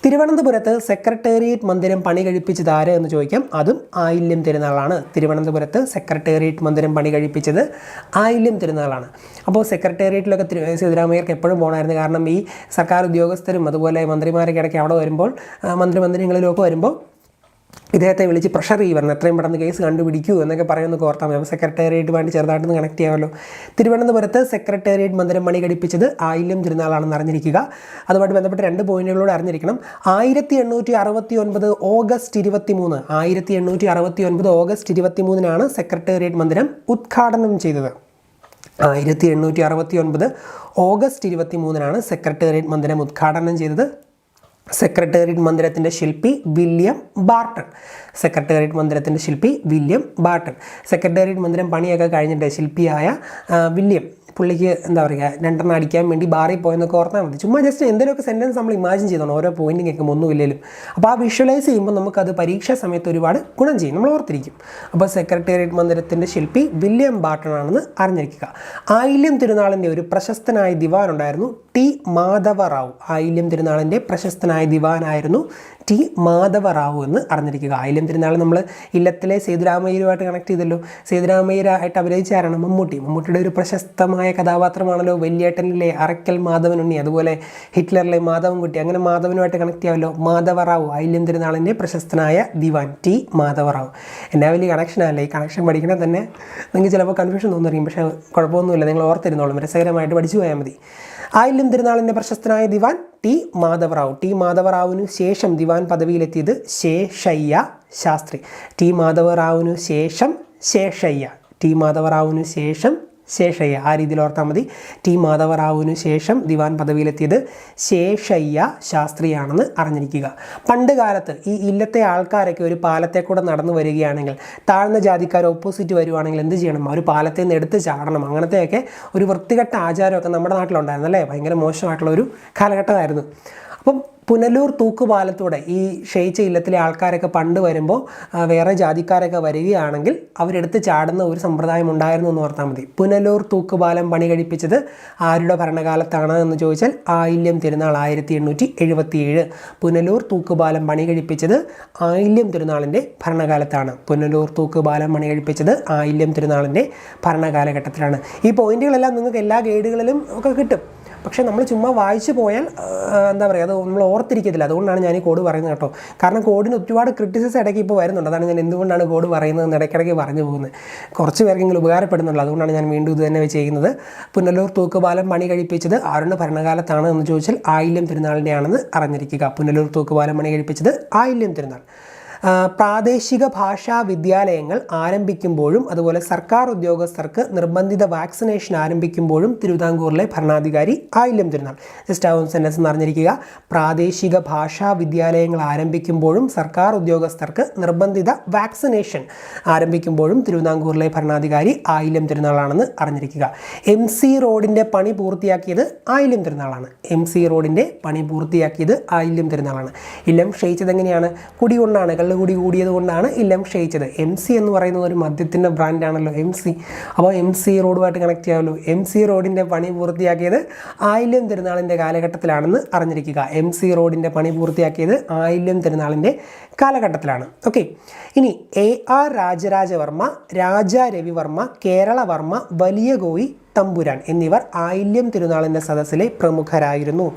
Speaker 1: തിരുവനന്തപുരത്ത് സെക്രട്ടേറിയറ്റ് മന്ദിരം പണി കഴിപ്പിച്ചത് ആര് എന്ന് ചോദിക്കാം. അതും ആയില്യം തിരുനാളാണ്. തിരുവനന്തപുരത്ത് സെക്രട്ടേറിയറ്റ് മന്ദിരം പണി കഴിപ്പിച്ചത് ആയില്യം തിരുനാളാണ്. അപ്പോൾ സെക്രട്ടേറിയറ്റിലൊക്കെ തിരു സിദ്ധരാമയ്യർക്ക് എപ്പോഴും പോകണമായിരുന്നു കാരണം ഈ സർക്കാർ ഉദ്യോഗസ്ഥരും അതുപോലെ മന്ത്രിമാരൊക്കെ ഇടയ്ക്ക് അവിടെ വരുമ്പോൾ മന്ത്രിമന്ദിരങ്ങളിലൊക്കെ വരുമ്പോൾ ഇദ്ദേഹത്തെ വിളിച്ച് പ്രഷർ ചെയ്യുവായിരുന്നു. എത്രയും പെട്ടെന്ന് കേസ് കണ്ടുപിടിക്കൂ എന്നൊക്കെ പറയുമെന്ന് കോർത്താൽ മതി. അപ്പോൾ വേണ്ടി ചെറുതായിട്ടൊന്ന് കണക്ട് ചെയ്യാമല്ലോ. തിരുവനന്തപുരത്ത് സെക്രട്ടേറിയറ്റ് മന്ദിരം പണി ഘടിപ്പിച്ചത് ആയില്യം തിരുനാളാണെന്ന് അറിഞ്ഞിരിക്കുക. അതുമായിട്ട് ബന്ധപ്പെട്ട് രണ്ട് പോയിന്റുകളോട് അറിഞ്ഞിരിക്കണം. ആയിരത്തി എണ്ണൂറ്റി അറുപത്തി ഒൻപത് ഓഗസ്റ്റ് ഇരുപത്തി മൂന്ന് ആയിരത്തി എണ്ണൂറ്റി അറുപത്തി ഒൻപത് ഓഗസ്റ്റ് ഇരുപത്തി മൂന്നിനാണ് സെക്രട്ടേറിയറ്റ് മന്ദിരം ഉദ്ഘാടനം ചെയ്തത്. ആയിരത്തി എണ്ണൂറ്റി അറുപത്തി ഒൻപത് ഓഗസ്റ്റ് ഇരുപത്തി മൂന്നിനാണ് സെക്രട്ടേറിയറ്റ് മന്ദിരം ഉദ്ഘാടനം ചെയ്തത്. സെക്രട്ടേറിയറ്റ് മന്ദിരത്തിന്റെ ശില്പി വില്യം ബാർട്ടൺ. സെക്രട്ടേറിയറ്റ് മന്ദിരത്തിന്റെ ശില്പി വില്യം ബാർട്ടൺ. സെക്രട്ടേറിയറ്റ് മന്ദിരം പണിയൊക്കെ കഴിഞ്ഞിട്ട് ശില്പിയായ വില്യം പുള്ളിക്ക് എന്താ പറയുക രണ്ടെണ്ണം അടിക്കാൻ വേണ്ടി ബാറിൽ പോയെന്നൊക്കെ ഓർത്താൽ മതി. ചുമ്മാ ജസ്റ്റ് എന്തെങ്കിലുമൊക്കെ സെന്റൻസ് നമ്മൾ ഇമാജിൻ ചെയ്തോണം ഓരോ പോയിന്റും കേൾക്കുമ്പോൾ ഒന്നുമില്ലെങ്കിലും അപ്പോൾ ആ വിഷ്വലൈസ് ചെയ്യുമ്പോൾ നമുക്കത് പരീക്ഷാ സമയത്ത് ഒരുപാട് ഗുണം ചെയ്യും. നമ്മൾ ഓർത്തിരിക്കും. അപ്പോൾ സെക്രട്ടേറിയറ്റ് മന്ദിരത്തിന്റെ ശില്പി വില്യം ബാർട്ടൺ ആണെന്ന് അറിഞ്ഞിരിക്കുക. ആയില്യം തിരുനാളിന്റെ ഒരു പ്രശസ്തനായ ദിവാൻ ഉണ്ടായിരുന്നു ടി മാധവറാവു ആയില്യം തിരുനാളിന്റെ പ്രശസ്തനായ ദിവാനായിരുന്നു ടി മാധവറാവു എന്ന് അറിഞ്ഞിരിക്കുക. ആയില്യം തിരുനാൾ നമ്മൾ ഇല്ലത്തിലെ സേതുരാമയ്യരുമായിട്ട് കണക്ട് ചെയ്തല്ലോ. സേതുരാമയ്യരായിട്ട് അഭിനയിച്ച ആരാണ്? മമ്മൂട്ടി. മമ്മൂട്ടിയുടെ ഒരു പ്രശസ്തമായ കഥാപാത്രമാണല്ലോ വലിയേട്ടനിലെ അറക്കൽ മാധവനുണ്ണി അതുപോലെ ഹിറ്റ്ലറിലെ മാധവൻകുട്ടി അങ്ങനെ മാധവനുമായിട്ട് കണക്ട് ചെയ്യാമല്ലോ. മാധവറാവു ആയില്യം തിരുനാളിന്റെ പ്രശസ്തനായ ദിവാൻ ടി മാധവറാവു. എന്നാ വലിയ കണക്ഷനല്ല ഈ കണക്ഷൻ പഠിക്കണേ തന്നെ നിങ്ങൾക്ക് ചിലപ്പോൾ കൺഫ്യൂഷൻ തോന്നിയിരിക്കും പക്ഷേ കുഴപ്പമൊന്നുമില്ല. നിങ്ങൾ ഓർത്തിരുന്നോളും. രസകരമായിട്ട് പഠിച്ചു പോയാൽ മതി. ആയില്യം തിരുനാളിന്റെ പ്രശസ്തനായ ദിവാൻ ടി മാധവറാവു. ടി മാധവറാവുവിനു ശേഷം ദിവാൻ പദവിയിലെത്തിയത് ശേഷയ്യ ശാസ്ത്രി. ടി മാധവറാവുവിനു ശേഷം ശേഷയ്യ. ടി മാധവറാവുവിനു ശേഷം ശേഷയ്യ. ആ രീതിയിൽ ഓർത്താൽ മതി. ടി. മാധവറാവുവിനു ശേഷം ദിവാൻ പദവിയിലെത്തിയത് ശേഷയ്യ ശാസ്ത്രിയാണെന്ന് അറിഞ്ഞിരിക്കുക. പണ്ട് കാലത്ത് ഈ ഇല്ലത്തെ ആൾക്കാരൊക്കെ ഒരു പാലത്തെ കൂടെ നടന്നു വരികയാണെങ്കിൽ താഴ്ന്ന ജാതിക്കാർ ഓപ്പോസിറ്റ് വരുവാണെങ്കിൽ എന്ത് ചെയ്യണം? ഒരു പാലത്തിൽ നിന്ന് എടുത്ത് ചാടണം. അങ്ങനത്തെയൊക്കെ ഒരു വൃത്തികെട്ട ആചാരമൊക്കെ നമ്മുടെ നാട്ടിലുണ്ടായിരുന്നു അല്ലേ? ഭയങ്കര മോശമായിട്ടുള്ള ഒരു കാലഘട്ടമായിരുന്നു. അപ്പം പുനലൂർ തൂക്കുപാലത്തൂടെ ഈ ക്ഷയിച്ച ഇല്ലത്തിലെ ആൾക്കാരൊക്കെ പണ്ട് വരുമ്പോൾ വേറെ ജാതിക്കാരൊക്കെ വരികയാണെങ്കിൽ അവരെടുത്ത് ചാടുന്ന ഒരു സമ്പ്രദായം ഉണ്ടായിരുന്നു എന്ന് ഓർത്താൽ മതി. പുനലൂർ തൂക്കുപാലം പണി കഴിപ്പിച്ചത് ആരുടെ ഭരണകാലത്താണ് എന്ന് ചോദിച്ചാൽ ആയില്യം തിരുനാൾ ആയിരത്തി എണ്ണൂറ്റി എഴുപത്തി ഏഴ് പുനലൂർ തൂക്കുപാലം പണി കഴിപ്പിച്ചത് ആയില്യം തിരുനാളിന്റെ ഭരണകാലത്താണ്. പുനലൂർ തൂക്കുപാലം പണി കഴിപ്പിച്ചത് ആയില്യം തിരുനാളിന്റെ ഭരണകാലഘട്ടത്തിലാണ്. ഈ പോയിന്റുകളെല്ലാം നിങ്ങൾക്ക് എല്ലാ ഗൈഡുകളിലും ഒക്കെ കിട്ടും. പക്ഷേ നമ്മൾ ചുമ്മാ വായിച്ചു പോയാൽ എന്താ പറയുക അത് നമ്മൾ ഓർത്തിരിക്കത്തില്ല. അതുകൊണ്ടാണ് ഞാൻ ഈ കോഡ് പറയുന്നത് കേട്ടോ. കാരണം കോഡിന് ഒരുപാട് ക്രിറ്റിസിസം ഇടയ്ക്ക് ഇപ്പോൾ വരുന്നുണ്ട്. അതാണ് ഞാൻ എന്തുകൊണ്ടാണ് കോഡ് പറയുന്നത് ഇടയ്ക്കിടയ്ക്ക് പറഞ്ഞു പോകുന്നത്. കുറച്ച് പേർക്കെങ്കിലും ഉപകാരപ്പെടുന്നുള്ളൂ അതുകൊണ്ടാണ് ഞാൻ വീണ്ടും ഇത് തന്നെ ചെയ്യുന്നത്. പുനലൂർ തൂക്കുപാലം പണി കഴിപ്പിച്ചത് ആരുടെ ഭരണകാലത്താണ് എന്ന് ചോദിച്ചാൽ ആയില്യം തിരുനാളിന്റെ ആണെന്ന് അറിഞ്ഞിരിക്കുക. പുനലൂർ തൂക്കുപാലം പണി കഴിപ്പിച്ചത് ആയില്യം തിരുനാൾ. പ്രാദേശിക ഭാഷാ വിദ്യാലയങ്ങൾ ആരംഭിക്കുമ്പോഴും അതുപോലെ സർക്കാർ ഉദ്യോഗസ്ഥർക്ക് നിർബന്ധിത വാക്സിനേഷൻ ആരംഭിക്കുമ്പോഴും തിരുവിതാംകൂറിലെ ഭരണാധികാരി ആയില്യം തിരുനാൾ ജസ്റ്റ് ആ സെന്റൻസ് എന്ന് പറഞ്ഞിരിക്കുക പ്രാദേശിക ഭാഷാ വിദ്യാലയങ്ങൾ ആരംഭിക്കുമ്പോഴും സർക്കാർ ഉദ്യോഗസ്ഥർക്ക് നിർബന്ധിത വാക്സിനേഷൻ ആരംഭിക്കുമ്പോഴും തിരുവിതാംകൂറിലെ ഭരണാധികാരി ആയില്യം തിരുനാളാണെന്ന് അറിഞ്ഞിരിക്കുക. എം സി റോഡിന്റെ പണി പൂർത്തിയാക്കിയത് ആയില്യം തിരുനാളാണ് എം സി റോഡിന്റെ പണി പൂർത്തിയാക്കിയത് ആയില്യം തിരുനാളാണ് ഇല്ലം ക്ഷയിച്ചത് എങ്ങനെയാണ് കുടി കൊണ്ടാണ്. കള്ളുകുടി കൂടിയത് കൊണ്ടാണ് ഇല്ലം ക്ഷയിച്ചത്. എം സി എന്ന് പറയുന്നത് ഒരു മദ്യത്തിന്റെ ബ്രാൻഡാണല്ലോ എം സി. അപ്പോൾ എം സി റോഡുമായിട്ട് കണക്ട് ചെയ്യാമല്ലോ. എം സി റോഡിന്റെ പണി പൂർത്തിയാക്കിയത് ആയില്യം തിരുനാളിന്റെ കാലഘട്ടത്തിലാണെന്ന് അറിഞ്ഞിരിക്കുക. എം സി റോഡിന്റെ പണി പൂർത്തിയാക്കിയത് ആയില്യം തിരുനാളിന്റെ കാലഘട്ടത്തിലാണ്. ഓക്കെ ഇനി എ ആർ രാജരാജവർമ്മ രാജ രവിവർമ്മ കേരളവർമ്മ വലിയ കോയി തമ്പുരാൻ എന്നിവർ ആയില്യം തിരുനാളിന്റെ സദസ്സിലെ പ്രമുഖരായിരുന്നു.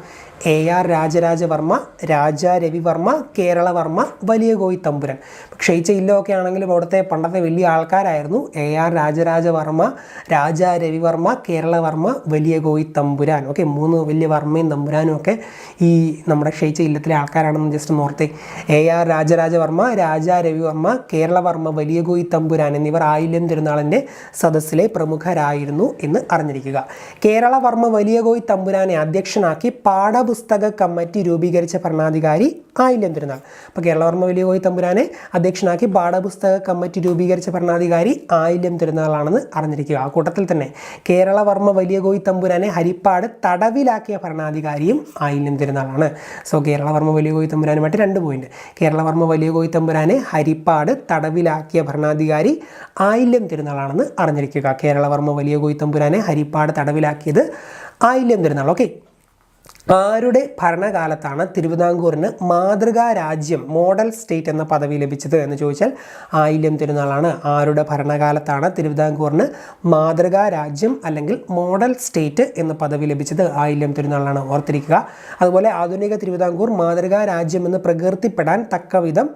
Speaker 1: A R Raja Raja Varma Raja Ravi Varma Kerala Varma Valiya Koyi Thampuran. ക്ഷയിച്ച ഇല്ലമൊക്കെ ആണെങ്കിലും അവിടുത്തെ പണ്ടത്തെ വലിയ ആൾക്കാരായിരുന്നു. A R Raja Raja Varma Raja Ravi Varma Kerala Varma Valiya Koyi Thampuran. Okay മൂന്ന് വലിയ വർമ്മയും തമ്പുരാനും ഒക്കെ ഈ നമ്മുടെ ക്ഷയിച്ച ഇല്ലത്തിലെ ആൾക്കാരാണെന്ന് ജസ്റ്റ് ഒന്ന് ഓർത്തേ. എ ആർ രാജരാജവർമ്മ രാജ രവിവർമ്മ കേരളവർമ്മ വലിയ കോയി തമ്പുരാൻ എന്നിവർ ആയില്യം തിരുനാളിന്റെ സദസ്സിലെ പ്രമുഖരായിരുന്നു എന്ന് അറിഞ്ഞിരിക്കുക. കേരളവർമ്മ വലിയ കോയി തമ്പുരാനെ അധ്യക്ഷനാക്കി പാഠപുസ്തക കമ്മിറ്റി രൂപീകരിച്ച ഭരണാധികാരി ആയില്ലം തിരുനാൾ. അപ്പോൾ കേരളവർമ്മ വലിയ കോയി തമ്പുരാനെ അധ്യക്ഷനാക്കി പാഠപുസ്തക കമ്മിറ്റി രൂപീകരിച്ച ഭരണാധികാരി ആയില്യം തിരുനാളാണെന്ന് അറിഞ്ഞിരിക്കുക. ആ കൂട്ടത്തിൽ തന്നെ കേരളവർമ്മ വലിയ കോയി തമ്പുരാനെ ഹരിപ്പാട് തടവിലാക്കിയ ഭരണാധികാരിയും ആയില്യം തിരുനാളാണ്. സോ കേരളവർമ്മ വലിയ കോയി തമ്പുരാനുമായിട്ട് രണ്ട് പോയിന്റ്. കേരളവർമ്മ വലിയ കോയി തമ്പുരാനെ ഹരിപ്പാട് തടവിലാക്കിയ ഭരണാധികാരി ആയില്യം തിരുനാളാണെന്ന് അറിഞ്ഞിരിക്കുക. കേരളവർമ്മ വലിയ കോയി തമ്പുരാനെ ഹരിപ്പാട് തടവിലാക്കിയത് ആയില്യം തിരുനാൾ. ഓക്കെ. ആരുടെ ഭരണകാലത്താണ് തിരുവിതാംകൂറിന് മാതൃകാ രാജ്യം മോഡൽ സ്റ്റേറ്റ് എന്ന പദവി ലഭിച്ചത് എന്ന് ചോദിച്ചാൽ ആയില്യം തിരുനാളാണ്. ആരുടെ ഭരണകാലത്താണ് തിരുവിതാംകൂറിന് മാതൃകാ രാജ്യം അല്ലെങ്കിൽ മോഡൽ സ്റ്റേറ്റ് എന്ന പദവി ലഭിച്ചത് ആയില്യം തിരുനാളാണ്. ഓർത്തിരിക്കുക. അതുപോലെ ആധുനിക തിരുവിതാംകൂർ മാതൃകാ രാജ്യം എന്ന് പ്രകീർത്തിപ്പെടാൻ തക്കവിധം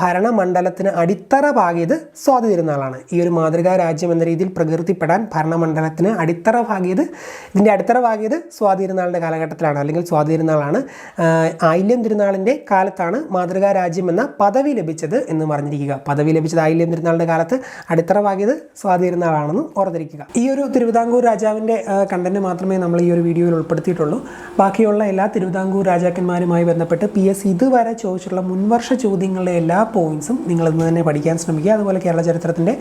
Speaker 1: ഭരണമണ്ഡലത്തിന് അടിത്തറ പാകിയത് സ്വാതി തിരുനാളാണ്. ഈ ഒരു മാതൃകാ രാജ്യം എന്ന രീതിയിൽ പ്രകീർത്തിപ്പെടാൻ ഭരണമണ്ഡലത്തിന് അടിത്തറ പാകിയത് ഇതിന്റെ അടിത്തറ പാകിയത് സ്വാതി തിരുനാളിന്റെ കാലഘട്ടത്തിലാണ്. അല്ലെങ്കിൽ സ്വാതി തിരുനാളാണ് ആ, ആയില്യം തിരുനാളിന്റെ കാലത്താണ് മാതൃകാ രാജ്യം എന്ന പദവി ലഭിച്ചത് എന്ന് പറഞ്ഞിരിക്കുക. പദവി ലഭിച്ചത് ആയില്യം തിരുനാളിന്റെ കാലത്ത് അടിത്തറ വാങ്ങിയത് സ്വാതി തിരുനാളാണെന്നും ഓർത്തിരിക്കുക. ഈ ഒരു തിരുവിതാംകൂർ രാജാവിന്റെ കണ്ടന്റ് മാത്രമേ നമ്മൾ ഈ ഒരു വീഡിയോയിൽ ഉൾപ്പെടുത്തിയിട്ടുള്ളൂ. ബാക്കിയുള്ള എല്ലാ തിരുവിതാംകൂർ രാജാക്കന്മാരുമായി ബന്ധപ്പെട്ട് പി. എസ്. ഇതുവരെ ചോദിച്ചുള്ള മുൻവർഷ ചോദ്യങ്ങളുടെ എല്ലാ പോയിന്റ്സും നിങ്ങൾ ഇന്ന് തന്നെ പഠിക്കാൻ ശ്രമിക്കുക. അതുപോലെ കേരള ചരിത്രത്തിന്റെ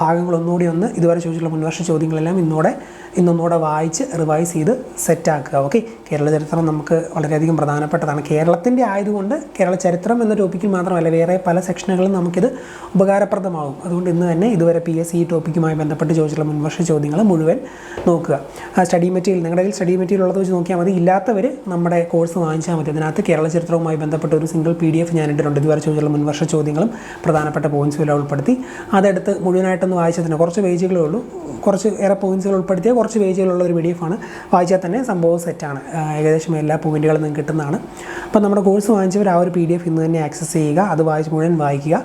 Speaker 1: ഭാഗങ്ങൾ ഒന്നുകൂടി ഒന്ന് ഇതുവരെ ചോദിച്ചിട്ടുള്ള മുൻവർഷ ചോദ്യങ്ങളെല്ലാം ഇന്നോടെ ഇന്നൊന്നുകൂടെ വായിച്ച് റിവൈസ് ചെയ്ത് സെറ്റാക്കുക ഓക്കെ കേരള ചരിത്രം നമുക്ക് വളരെയധികം പ്രധാനപ്പെട്ടതാണ്. കേരളത്തിന്റെ ആയതുകൊണ്ട് കേരള ചരിത്രം എന്ന ടോപ്പിക്കിൽ മാത്രമല്ല വേറെ പല സെക്ഷനുകളും നമുക്കിത് ഉപകാരപ്രദമാകും. അതുകൊണ്ട് ഇന്ന് തന്നെ ഇതുവരെ പി എസ് സി ടോപ്പിക്കുമായി ബന്ധപ്പെട്ട് ചോദിച്ചിട്ടുള്ള മുൻവർഷ ചോദ്യങ്ങൾ മുഴുവൻ നോക്കുക. സ്റ്റഡി മെറ്റീരിയൽ നിങ്ങളുടെ കയ്യിൽ സ്റ്റഡി മെറ്റീരിയൽ ഉള്ളത് വെച്ച് നോക്കിയാൽ മതി. ഇല്ലാത്തവർ നമ്മുടെ കോഴ്സ് വാങ്ങിച്ചാൽ മതി. അതിനകത്ത് കേരള ചരിത്രവുമായി ബന്ധപ്പെട്ട ഒരു സിംഗിൾ പി ഡി എഫ് ഞാൻ ഇട്ടിട്ടുണ്ട്. ഇതുവരെ ചോദിച്ചിട്ടുള്ള മുൻവർഷ ചോദ്യങ്ങളും പ്രധാനപ്പെട്ട പോയിന്റ്സും എല്ലാം ഉൾപ്പെടുത്തി. അതെടുത്ത് മുഴുവനായിട്ടൊന്ന് വായിച്ചതിന് കുറച്ച് പേജുകളേ ഉള്ളൂ കുറച്ച് ഏറെ പോയിന്റ്സുകൾ ഉൾപ്പെടുത്തിയ കുറച്ച് പേജുകളുള്ള ഒരു പി ഡി എഫ് ആണ്. വായിച്ചാൽ തന്നെ സംഭവം സെറ്റാണ്. ഏകദേശം എല്ലാ പോയിന്റുകളും നിങ്ങൾക്ക് കിട്ടുന്നതാണ്. അപ്പോൾ നമ്മുടെ കോഴ്സ് വാങ്ങിച്ചവർ ആ ഒരു പി ഡി എഫ് ഇന്ന് തന്നെ ആക്സസ് ചെയ്യുക. അത് വായിച്ച് മുഴുവൻ വായിക്കുക.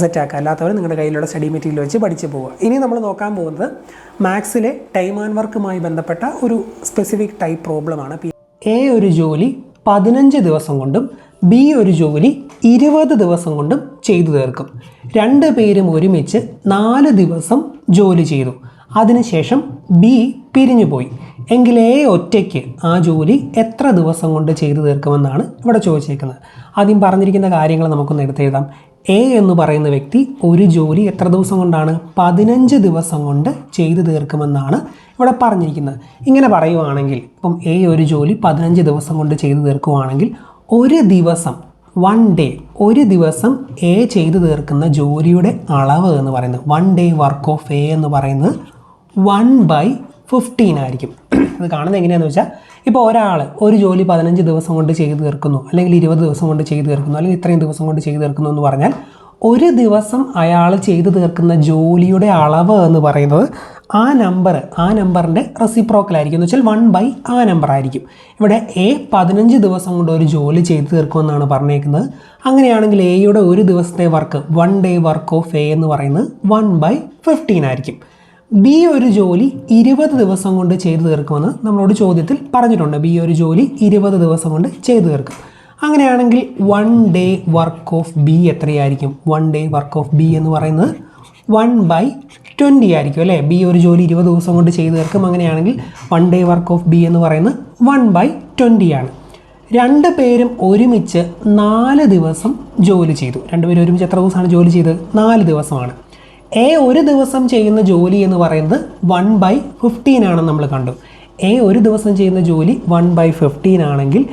Speaker 1: സെറ്റാക്കുക അല്ലാത്തവർ നിങ്ങളുടെ കയ്യിലുള്ള സ്റ്റഡി മെറ്റീരിയൽ വെച്ച് പഠിച്ചു പോവുക. ഇനി നമ്മൾ നോക്കാൻ പോകുന്നത് മാത്സിലെ ടൈം ആൻഡ് വർക്കുമായി ബന്ധപ്പെട്ട ഒരു സ്പെസിഫിക് ടൈപ്പ് പ്രോബ്ലമാണ് എ ഒരു ജോലി പതിനഞ്ച് ദിവസം കൊണ്ടും ബി ഒരു ജോലി ഇരുപത് ദിവസം കൊണ്ടും ചെയ്തു തീർക്കും. രണ്ട് പേരും ഒരുമിച്ച് നാല് ദിവസം ജോലി ചെയ്തു. അതിനുശേഷം ബി പിരിഞ്ഞുപോയി. എങ്കിൽ എ ഒറ്റയ്ക്ക് ആ ജോലി എത്ര ദിവസം കൊണ്ട് ചെയ്തു തീർക്കുമെന്നാണ് ഇവിടെ ചോദിച്ചേക്കുന്നത്. ആദ്യം പറഞ്ഞിരിക്കുന്ന കാര്യങ്ങൾ നമുക്കൊന്ന് എടുത്തെഴുതാം എ എന്ന് പറയുന്ന വ്യക്തി ഒരു ജോലി എത്ര ദിവസം കൊണ്ടാണ്? പതിനഞ്ച് ദിവസം കൊണ്ട് ചെയ്തു തീർക്കുമെന്നാണ് ഇവിടെ പറഞ്ഞിരിക്കുന്നത്. ഇങ്ങനെ പറയുവാണെങ്കിൽ ഇപ്പം എ ഒരു ജോലി പതിനഞ്ച് ദിവസം കൊണ്ട് ചെയ്തു തീർക്കുവാണെങ്കിൽ ഒരു ദിവസം വൺ ഡേ ഒരു ദിവസം എ ചെയ്തു തീർക്കുന്ന ജോലിയുടെ അളവ് എന്ന് പറയുന്നത് one day work of A എന്ന് പറയുന്നത് വൺ ബൈ ഫിഫ്റ്റീൻ ആയിരിക്കും. അത് കാണുന്നത് എങ്ങനെയാണെന്ന് വെച്ചാൽ ഇപ്പോൾ ഒരാൾ ഒരു ജോലി പതിനഞ്ച് ദിവസം കൊണ്ട് ചെയ്ത് തീർക്കുന്നു അല്ലെങ്കിൽ ഇരുപത് ദിവസം കൊണ്ട് ചെയ്ത് തീർക്കുന്നു അല്ലെങ്കിൽ ഇത്രയും ദിവസം കൊണ്ട് ചെയ്ത് തീർക്കുന്നു എന്ന് പറഞ്ഞാൽ ഒരു ദിവസം അയാൾ ചെയ്തു തീർക്കുന്ന ജോലിയുടെ അളവ് എന്ന് പറയുന്നത് ആ നമ്പർ ആ നമ്പറിന്റെ റെസിപ്രോക്കലായിരിക്കും എന്ന് വെച്ചാൽ വൺ ബൈ ആ നമ്പർ ആയിരിക്കും. ഇവിടെ എ പതിനഞ്ച് ദിവസം കൊണ്ട് ഒരു ജോലി ചെയ്തു തീർക്കുമെന്നാണ് പറഞ്ഞേക്കുന്നത്. അങ്ങനെയാണെങ്കിൽ എയുടെ ഒരു ദിവസത്തെ work one day work of A എന്ന് പറയുന്നത് വൺ ബൈ ഫിഫ്റ്റീൻ ആയിരിക്കും. ബി ഒരു ജോലി ഇരുപത് ദിവസം കൊണ്ട് ചെയ്തു തീർക്കുമെന്ന് നമ്മളോട് ചോദ്യത്തിൽ പറഞ്ഞിട്ടുണ്ട്. ബി ഒരു ജോലി ഇരുപത് ദിവസം കൊണ്ട് ചെയ്തു തീർക്കും. അങ്ങനെയാണെങ്കിൽ one day work of B എത്രയായിരിക്കും? One day work of B എന്ന് പറയുന്നത് വൺ ബൈ ട്വന്റി ആയിരിക്കും അല്ലേ? ബി ഒരു ജോലി ഇരുപത് ദിവസം കൊണ്ട് ചെയ്തു തീർക്കും. അങ്ങനെയാണെങ്കിൽ one day work of B എന്ന് പറയുന്നത് വൺ ബൈ ട്വന്റി ആണ്. രണ്ട് പേരും ഒരുമിച്ച് നാല് ദിവസം ജോലി ചെയ്തു. രണ്ടുപേരും ഒരുമിച്ച് എത്ര ദിവസമാണ് ജോലി ചെയ്തത്? നാല് ദിവസമാണ്. എ ഒരു ദിവസം ചെയ്യുന്ന ജോലി എന്ന് പറയുന്നത് വൺ ബൈ ഫിഫ്റ്റീൻ ആണെന്ന് നമ്മൾ കണ്ടു. എ ഒരു ദിവസം ചെയ്യുന്ന ജോലി വൺ ബൈ ഫിഫ്റ്റീൻ ആണെങ്കിൽ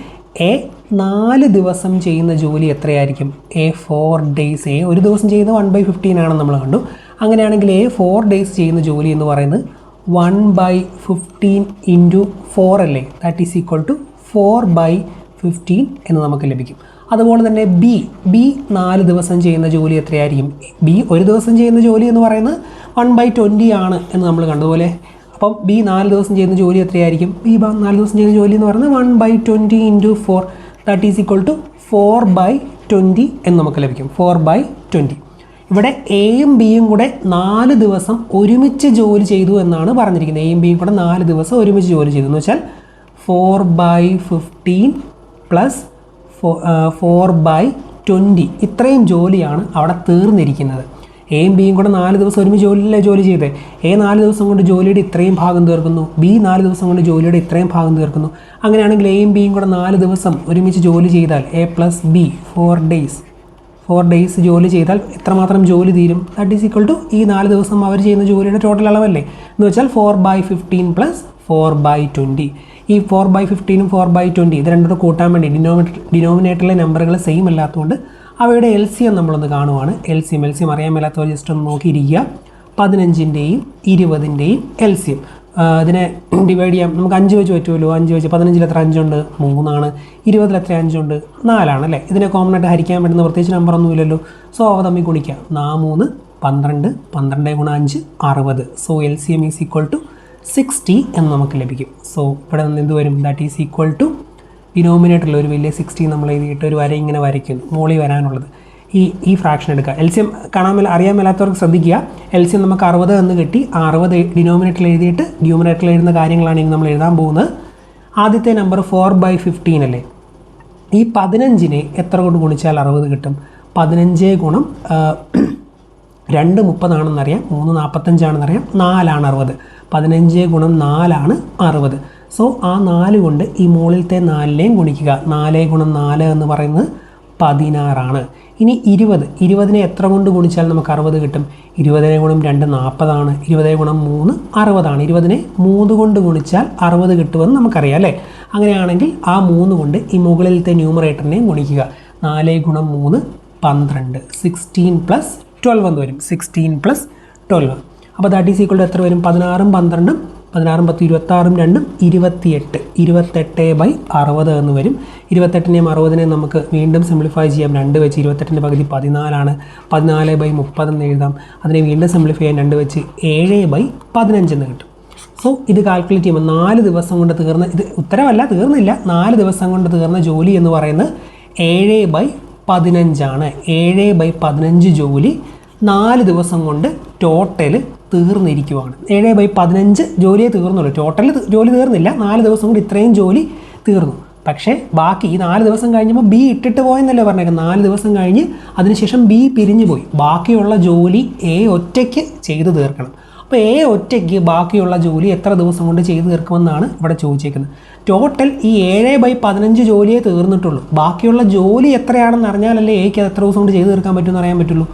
Speaker 1: എ നാല് ദിവസം ചെയ്യുന്ന ജോലി എത്രയായിരിക്കും? എ ഫോർ ഡേയ്സ് എ ഒരു ദിവസം ചെയ്യുന്ന വൺ ബൈ ഫിഫ്റ്റീൻ ആണെന്ന് നമ്മൾ കണ്ടു. അങ്ങനെയാണെങ്കിൽ എ ഫോർ ഡേയ്സ് ചെയ്യുന്ന ജോലി എന്ന് പറയുന്നത് one by fifteen into four അല്ലേ? That is equal to four by fifteen എന്ന് നമുക്ക് ലഭിക്കും. അതുപോലെ തന്നെ ബി ബി നാല് ദിവസം ചെയ്യുന്ന ജോലി എത്രയായിരിക്കും? ബി ഒരു ദിവസം ചെയ്യുന്ന ജോലി എന്ന് പറയുന്നത് വൺ ബൈ ട്വന്റി ആണ് എന്ന് നമ്മൾ കണ്ടതുപോലെ അപ്പം ബി നാല് ദിവസം ചെയ്യുന്ന ജോലി എത്രയായിരിക്കും? ബി നാല് ദിവസം ചെയ്യുന്ന ജോലി എന്ന് പറയുന്നത് one by twenty into four that is equal to four by twenty എന്ന് നമുക്ക് ലഭിക്കും. ഫോർ ബൈ ട്വന്റി ഇവിടെ എയും ബിയും കൂടെ നാല് ദിവസം ഒരുമിച്ച് ജോലി ചെയ്തു എന്നാണ് പറഞ്ഞിരിക്കുന്നത്. എയും ബിയും കൂടെ നാല് ദിവസം ഒരുമിച്ച് ജോലി ചെയ്തു. എന്ന് വെച്ചാൽ four by fifteen plus four by twenty ഇത്രയും ജോലിയാണ് അവിടെ തീർന്നിരിക്കുന്നത്. എയും ബിയും കൂടെ നാല് ദിവസം ഒരുമിച്ച് ജോലിയിലെ ജോലി ചെയ്തേ? എ നാല് ദിവസം കൊണ്ട് ജോലിയുടെ ഇത്രയും ഭാഗം തീർക്കുന്നു. ബി നാല് ദിവസം കൊണ്ട് ജോലിയുടെ ഇത്രയും ഭാഗം തീർക്കുന്നു. അങ്ങനെയാണെങ്കിൽ എയും ബിയും കൂടെ നാല് ദിവസം ഒരുമിച്ച് ജോലി ചെയ്താൽ A plus B four days four days ജോലി ചെയ്താൽ എത്രമാത്രം ജോലി തീരും? ദാറ്റ് ഈസ് ഈക്വൽ ടു ഈ നാല് ദിവസം അവർ ചെയ്യുന്ന ജോലിയുടെ ടോട്ടൽ അളവല്ലേ? എന്ന് വെച്ചാൽ four by fifteen plus four by twenty ഈ ഫോർ ബൈ ഫിഫ്റ്റീനും ഫോർ ബൈ ട്വന്റി ഇത് രണ്ടും കൂട്ടാൻ വേണ്ടി ഡിനോമിനേറ്റർ ഡിനോമിനേറ്ററിലെ നമ്പറുകൾ സെയിം അല്ലാത്തതുകൊണ്ട് അവയുടെ എൽ സി എം നമ്മളൊന്ന് കാണുവാണ്. L C M L C M അറിയാൻ മേലാത്തവർ ജസ്റ്റ് ഒന്ന് നോക്കിയിരിക്കുക. പതിനഞ്ചിന്റെയും ഇരുപതിന്റെയും എൽ സി എം ഇതിനെ ഡിവൈഡ് ചെയ്യാം. നമുക്ക് അഞ്ച് വെച്ച് പറ്റുമല്ലോ. അഞ്ച് വെച്ച് പതിനഞ്ചിൽ എത്ര അഞ്ചുണ്ട്? മൂന്നാണ്. ഇരുപതിൽ എത്ര അഞ്ചുണ്ട്? നാലാണ് അല്ലേ? ഇതിനെ കോമൺ ആയിട്ട് ഹരിക്കാൻ പറ്റുന്ന പ്രത്യേകിച്ച് നമ്പറൊന്നും ഇല്ലല്ലോ. സോ അവ തമ്മിൽ ഗുണിക്കാം. നാ മൂന്ന് പന്ത്രണ്ട് പന്ത്രണ്ട് ഗുണ അഞ്ച് അറുപത്. So L C M is equal to sixty എന്ന് നമുക്ക് ലഭിക്കും. സോ ഇവിടെ നിന്ന് എന്ത് വരും? ദാറ്റ് ഈസ് ഈക്വൽ ടു ഡിനോമിനേറ്ററിൽ ഒരു വലിയ സിക്സ്റ്റി നമ്മൾ എഴുതിയിട്ട് ഒരു വര ഇങ്ങനെ വരയ്ക്കുന്നു. മോളി വരാനുള്ളത്. ഈ ഈ ഫ്രാക്ഷൻ എടുക്കുക. എൽ സി എം കാണാൻ മേല അറിയാൻ മേലാത്തവർക്ക് ശ്രദ്ധിക്കുക. എം നമുക്ക് അറുപത് എന്ന് കിട്ടി. അറുപത് ഡിനോമിനേറ്ററിൽ എഴുതിയിട്ട് ഡ്യൂമിനേറ്ററിൽ എഴുതുന്ന കാര്യങ്ങളാണ് ഇനി നമ്മൾ എഴുതാൻ പോകുന്നത്. ആദ്യത്തെ നമ്പർ ഫോർ ബൈ ഫിഫ്റ്റീൻ അല്ലേ? ഈ പതിനഞ്ചിനെ എത്ര കൊണ്ട് ഗുണിച്ചാൽ അറുപത് കിട്ടും? പതിനഞ്ച് ഗുണം രണ്ട് മുപ്പതാണെന്നറിയാം മൂന്ന് നാൽപ്പത്തഞ്ചാണെന്നറിയാം നാലാണ് അറുപത്. പതിനഞ്ച് ഗുണം നാലാണ് അറുപത്. സോ ആ നാല് കൊണ്ട് ഈ മുകളിലത്തെ നാലിനെയും ഗുണിക്കുക. നാല് ഗുണം നാല് എന്ന് പറയുന്നത് പതിനാറാണ്. ഇനി ഇരുപത്. ഇരുപതിനെ എത്ര കൊണ്ട് ഗുണിച്ചാൽ നമുക്ക് അറുപത് കിട്ടും? ഇരുപതിനെ ഗുണം രണ്ട് നാൽപ്പതാണ് ഇരുപതേ ഗുണം മൂന്ന് അറുപതാണ്. ഇരുപതിനെ മൂന്ന് കൊണ്ട് ഗുണിച്ചാൽ അറുപത് കിട്ടുമെന്ന് നമുക്കറിയാം അല്ലേ? അങ്ങനെയാണെങ്കിൽ ആ മൂന്ന് കൊണ്ട് ഈ മുകളിലത്തെ ന്യൂമറേറ്ററിനെയും ഗുണിക്കുക. നാല് ഗുണം മൂന്ന് പന്ത്രണ്ട്. സിക്സ്റ്റീൻ പ്ലസ് ട്വൽവ് എന്ന് വരും. സിക്സ്റ്റീൻ പ്ലസ് ട്വൽവ് അപ്പോൾ ദാറ്റ് ഈസ് ഈക്വൾ ടു എത്ര വരും? പതിനാറും പന്ത്രണ്ടും പതിനാറും പത്ത് ഇരുപത്താറും രണ്ടും ഇരുപത്തിയെട്ട്. ഇരുപത്തെട്ട് ബൈ അറുപത് എന്ന് വരും. ഇരുപത്തെട്ടിനെയും അറുപതിനെയും നമുക്ക് വീണ്ടും സിംപ്ലിഫൈ ചെയ്യാം. രണ്ട് വെച്ച് ഇരുപത്തെട്ടിന്റെ പകുതി പതിനാലാണ്. പതിനാല് ബൈ മുപ്പതെന്ന് എഴുതാം. അതിനെ വീണ്ടും സിംപ്ലിഫൈ ചെയ്യാൻ രണ്ട് വെച്ച് ഏഴ് ബൈ പതിനഞ്ചെന്ന് കിട്ടും. സോ ഇത് കാൽക്കുലേറ്റ് ചെയ്യുമ്പോൾ നാല് ദിവസം കൊണ്ട് തീർന്ന ഇത് ഉത്തരവല്ല തീർന്നില്ല. നാല് ദിവസം കൊണ്ട് തീർന്ന ജോലി എന്ന് പറയുന്നത് ഏഴ് ബൈ പതിനഞ്ചാണ്. ഏഴ് ബൈ പതിനഞ്ച് ജോലി നാല് ദിവസം കൊണ്ട് ടോട്ടൽ തീർന്നിരിക്കുവാണ്. ഏഴ് ബൈ പതിനഞ്ച് ജോലിയെ തീർന്നുള്ളൂ. ടോട്ടൽ ജോലി തീർന്നില്ല. നാല് ദിവസം കൊണ്ട് ഇത്രയും ജോലി തീർന്നു. പക്ഷേ ബാക്കി ഈ നാല് ദിവസം കഴിഞ്ഞപ്പോൾ ബി ഇട്ടിട്ട് പോയെന്നല്ലേ പറഞ്ഞേക്കാം നാല് ദിവസം കഴിഞ്ഞ് അതിനുശേഷം ബി പിരിഞ്ഞു പോയി ബാക്കിയുള്ള ജോലി എ ഒറ്റയ്ക്ക് ചെയ്തു തീർക്കണം. അപ്പോൾ എ ഒറ്റയ്ക്ക് ബാക്കിയുള്ള ജോലി എത്ര ദിവസം കൊണ്ട് ചെയ്തു തീർക്കുമെന്നാണ് ഇവിടെ ചോദിച്ചേക്കുന്നത്. ടോട്ടൽ ഈ ഏഴ് ബൈ പതിനഞ്ച് ജോലിയേ തീർന്നിട്ടുള്ളൂ. ബാക്കിയുള്ള ജോലി എത്രയാണെന്ന് അറിഞ്ഞാലല്ലേ എക്ക് അത് എത്ര ദിവസം കൊണ്ട് ചെയ്തു തീർക്കാൻ പറ്റുമെന്ന് അറിയാൻ പറ്റുള്ളൂ.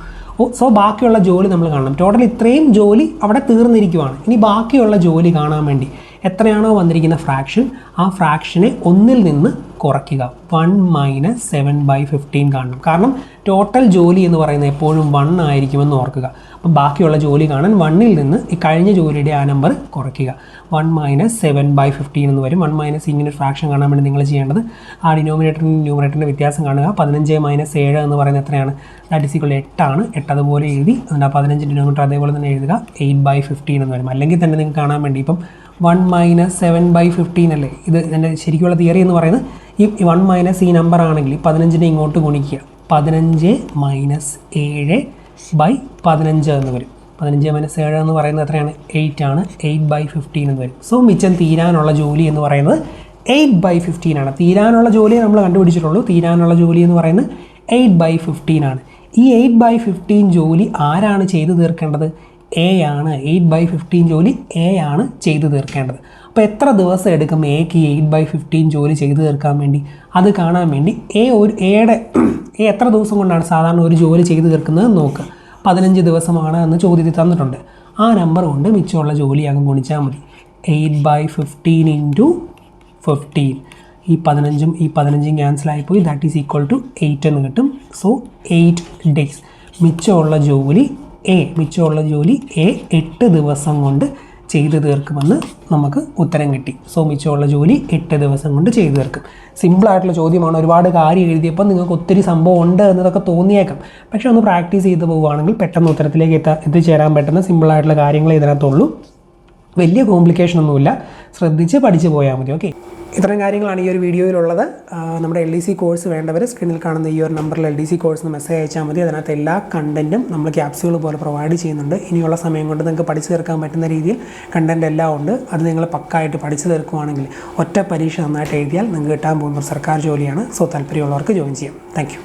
Speaker 1: സോ ബാക്കിയുള്ള ജോലി നമ്മൾ കാണണം. ടോട്ടൽ ഇത്രയും ജോലി അവിടെ തീർന്നിരിക്കുവാണ്. ഇനി ബാക്കിയുള്ള ജോലി കാണാൻ വേണ്ടി എത്രയാണോ വന്നിരിക്കുന്ന ഫ്രാക്ഷൻ ആ ഫ്രാക്ഷനെ ഒന്നിൽ നിന്ന് കുറയ്ക്കുക. One minus seven by fifteen കാണണം. കാരണം ടോട്ടൽ ജോലി എന്ന് പറയുന്നത് എപ്പോഴും വൺ ആയിരിക്കുമെന്ന് ഓർക്കുക. അപ്പം ബാക്കിയുള്ള ജോലി കാണാൻ വണ്ണിൽ നിന്ന് ഈ കഴിഞ്ഞ ജോലിയുടെ ആ നമ്പർ കുറയ്ക്കുക. One minus seven by fifteen എന്ന് വരും. വൺ മൈനസ് ഇങ്ങനെ ഒരു ഫ്രാക്ഷൻ കാണാൻ വേണ്ടി നിങ്ങൾ ചെയ്യേണ്ടത് ആ ഡിനോമിനേറ്ററിന്റെ ന്യൂമിനേറ്ററിന്റെ വ്യത്യാസം കാണുക. പതിനഞ്ച് മൈനസ് ഏഴ് എന്ന് പറയുന്നത് എത്രയാണ്? ദാറ്റ് ഇസ് ഈക്വൽ എട്ടാണ് എട്ട് അതുപോലെ എഴുതി എന്നിട്ട് ആ പതിനഞ്ച് ഡിനോമിനേറ്റർ അതേപോലെ തന്നെ എഴുതുക. എയ്റ്റ് ബൈ ഫിഫ്റ്റീൻ എന്ന് വരും. അല്ലെങ്കിൽ തന്നെ നിങ്ങൾക്ക് കാണാൻ വേണ്ടി ഇപ്പം one minus seven by fifteen അല്ലേ? ഇത് എന്റെ ശരിക്കുള്ള തിയറി എന്ന് പറയുന്നത് ഈ വൺ മൈനസ് ഈ നമ്പർ ആണെങ്കിൽ പതിനഞ്ചിനെ ഇങ്ങോട്ട് ഗുണിക്കുക. പതിനഞ്ച് മൈനസ് ഏഴ് ബൈ പതിനഞ്ച് എന്ന് വരും. പതിനഞ്ച് മൈനസ് ഏഴ് എന്ന് പറയുന്നത് എത്രയാണ്? എയ്റ്റ് ആണ്. എയ്റ്റ് ബൈ ഫിഫ്റ്റീൻ എന്ന് വരും. സോ മിച്ചം തീരാനുള്ള ജോലി എന്ന് പറയുന്നത് എയ്റ്റ് ബൈ ഫിഫ്റ്റീൻ ആണ്. തീരാനുള്ള ജോലി നമ്മൾ കണ്ടുപിടിച്ചിട്ടുള്ളൂ. തീരാനുള്ള ജോലി എന്ന് പറയുന്നത് എയ്റ്റ് ബൈ ഫിഫ്റ്റീൻ ആണ്. ഈ എയ്റ്റ് ബൈ ഫിഫ്റ്റീൻ ജോലി ആരാണ് ചെയ്തു തീർക്കേണ്ടത്? എ ആണ്. എയ്റ്റ് ബൈ ഫിഫ്റ്റീൻ ജോലി എ ആണ് ചെയ്തു തീർക്കേണ്ടത്. അപ്പോൾ എത്ര ദിവസം എടുക്കും എക്ക് എയ്റ്റ് ബൈ ഫിഫ്റ്റീൻ ജോലി ചെയ്തു തീർക്കാൻ വേണ്ടി? അത് കാണാൻ വേണ്ടി എ ഒരു എയുടെ എ [clears throat] എത്ര ദിവസം കൊണ്ടാണ് സാധാരണ ഒരു ജോലി ചെയ്തു തീർക്കുന്നത് നോക്കുക പതിനഞ്ച് ദിവസമാണ് എന്ന് ചോദ്യത്തിൽ തന്നിട്ടുണ്ട്. ആ നമ്പർ കൊണ്ട് മിച്ചമുള്ള ജോലി അങ്ങ് ഗുണിച്ചാൽ മതി. Eight by fifteen into fifteen ഈ പതിനഞ്ചും ഈ പതിനഞ്ചും ക്യാൻസലായിപ്പോയി that is equal to eight എന്ന് കിട്ടും. സോ എയ്റ്റ് ഡേയ്സ് മിച്ചമുള്ള ജോലി എ മിച്ചമുള്ള ജോലി എ എട്ട് ദിവസം കൊണ്ട് ചെയ്തു തീർക്കുമെന്ന് നമുക്ക് ഉത്തരം കിട്ടി. സോ മിച്ചമുള്ള ജോലി എട്ട് ദിവസം കൊണ്ട് ചെയ്തു തീർക്കും. സിമ്പിളായിട്ടുള്ള ചോദ്യമാണ്. ഒരുപാട് കാര്യം എഴുതിയപ്പോൾ നിങ്ങൾക്ക് ഒത്തിരി സംഭവം ഉണ്ട് എന്നതൊക്കെ തോന്നിയേക്കാം. പക്ഷേ ഒന്ന് പ്രാക്ടീസ് ചെയ്ത് പോവുകയാണെങ്കിൽ പെട്ടെന്ന് ഉത്തരത്തിലേക്ക് എത്താ എത്തിച്ചേരാൻ പറ്റുന്ന സിമ്പിളായിട്ടുള്ള കാര്യങ്ങൾ ഇതിനകത്തുള്ളൂ. വലിയ കോംപ്ലിക്കേഷൻ ഒന്നുമില്ല. ശ്രദ്ധിച്ച് പഠിച്ചു പോയാൽ മതി ഓക്കെ ഇത്തരം കാര്യങ്ങളാണ് ഈ ഒരു വീഡിയോയിലുള്ളത്. നമ്മുടെ എൽ ഡി സി കോഴ്സ് വേണ്ടവർ സ്ക്രീനിൽ കാണുന്ന ഈ ഒരു നമ്പറിൽ L D C course message അയച്ചാൽ മതി. അതിനകത്ത് എല്ലാ കണ്ടന്റും നമ്മൾ ക്യാപ്സ്യൂൾ പോലെ പ്രൊവൈഡ് ചെയ്യുന്നുണ്ട്. ഇനിയുള്ള സമയം കൊണ്ട് നിങ്ങൾക്ക് പഠിച്ചു തീർക്കാൻ പറ്റുന്ന രീതിയിൽ കണ്ടന്റ് എല്ലാം ഉണ്ട്. അത് നിങ്ങൾ പക്കായിട്ട് പഠിച്ചു തീർക്കുവാണെങ്കിൽ ഒറ്റ പരീക്ഷ നന്നായിട്ട് എഴുതിയാൽ നിങ്ങൾക്ക് കിട്ടാൻ പോകുന്ന സർക്കാർ ജോലിയാണ്. സോ താല്പര്യമുള്ളവർക്ക് ജോയിൻ ചെയ്യാം. താങ്ക്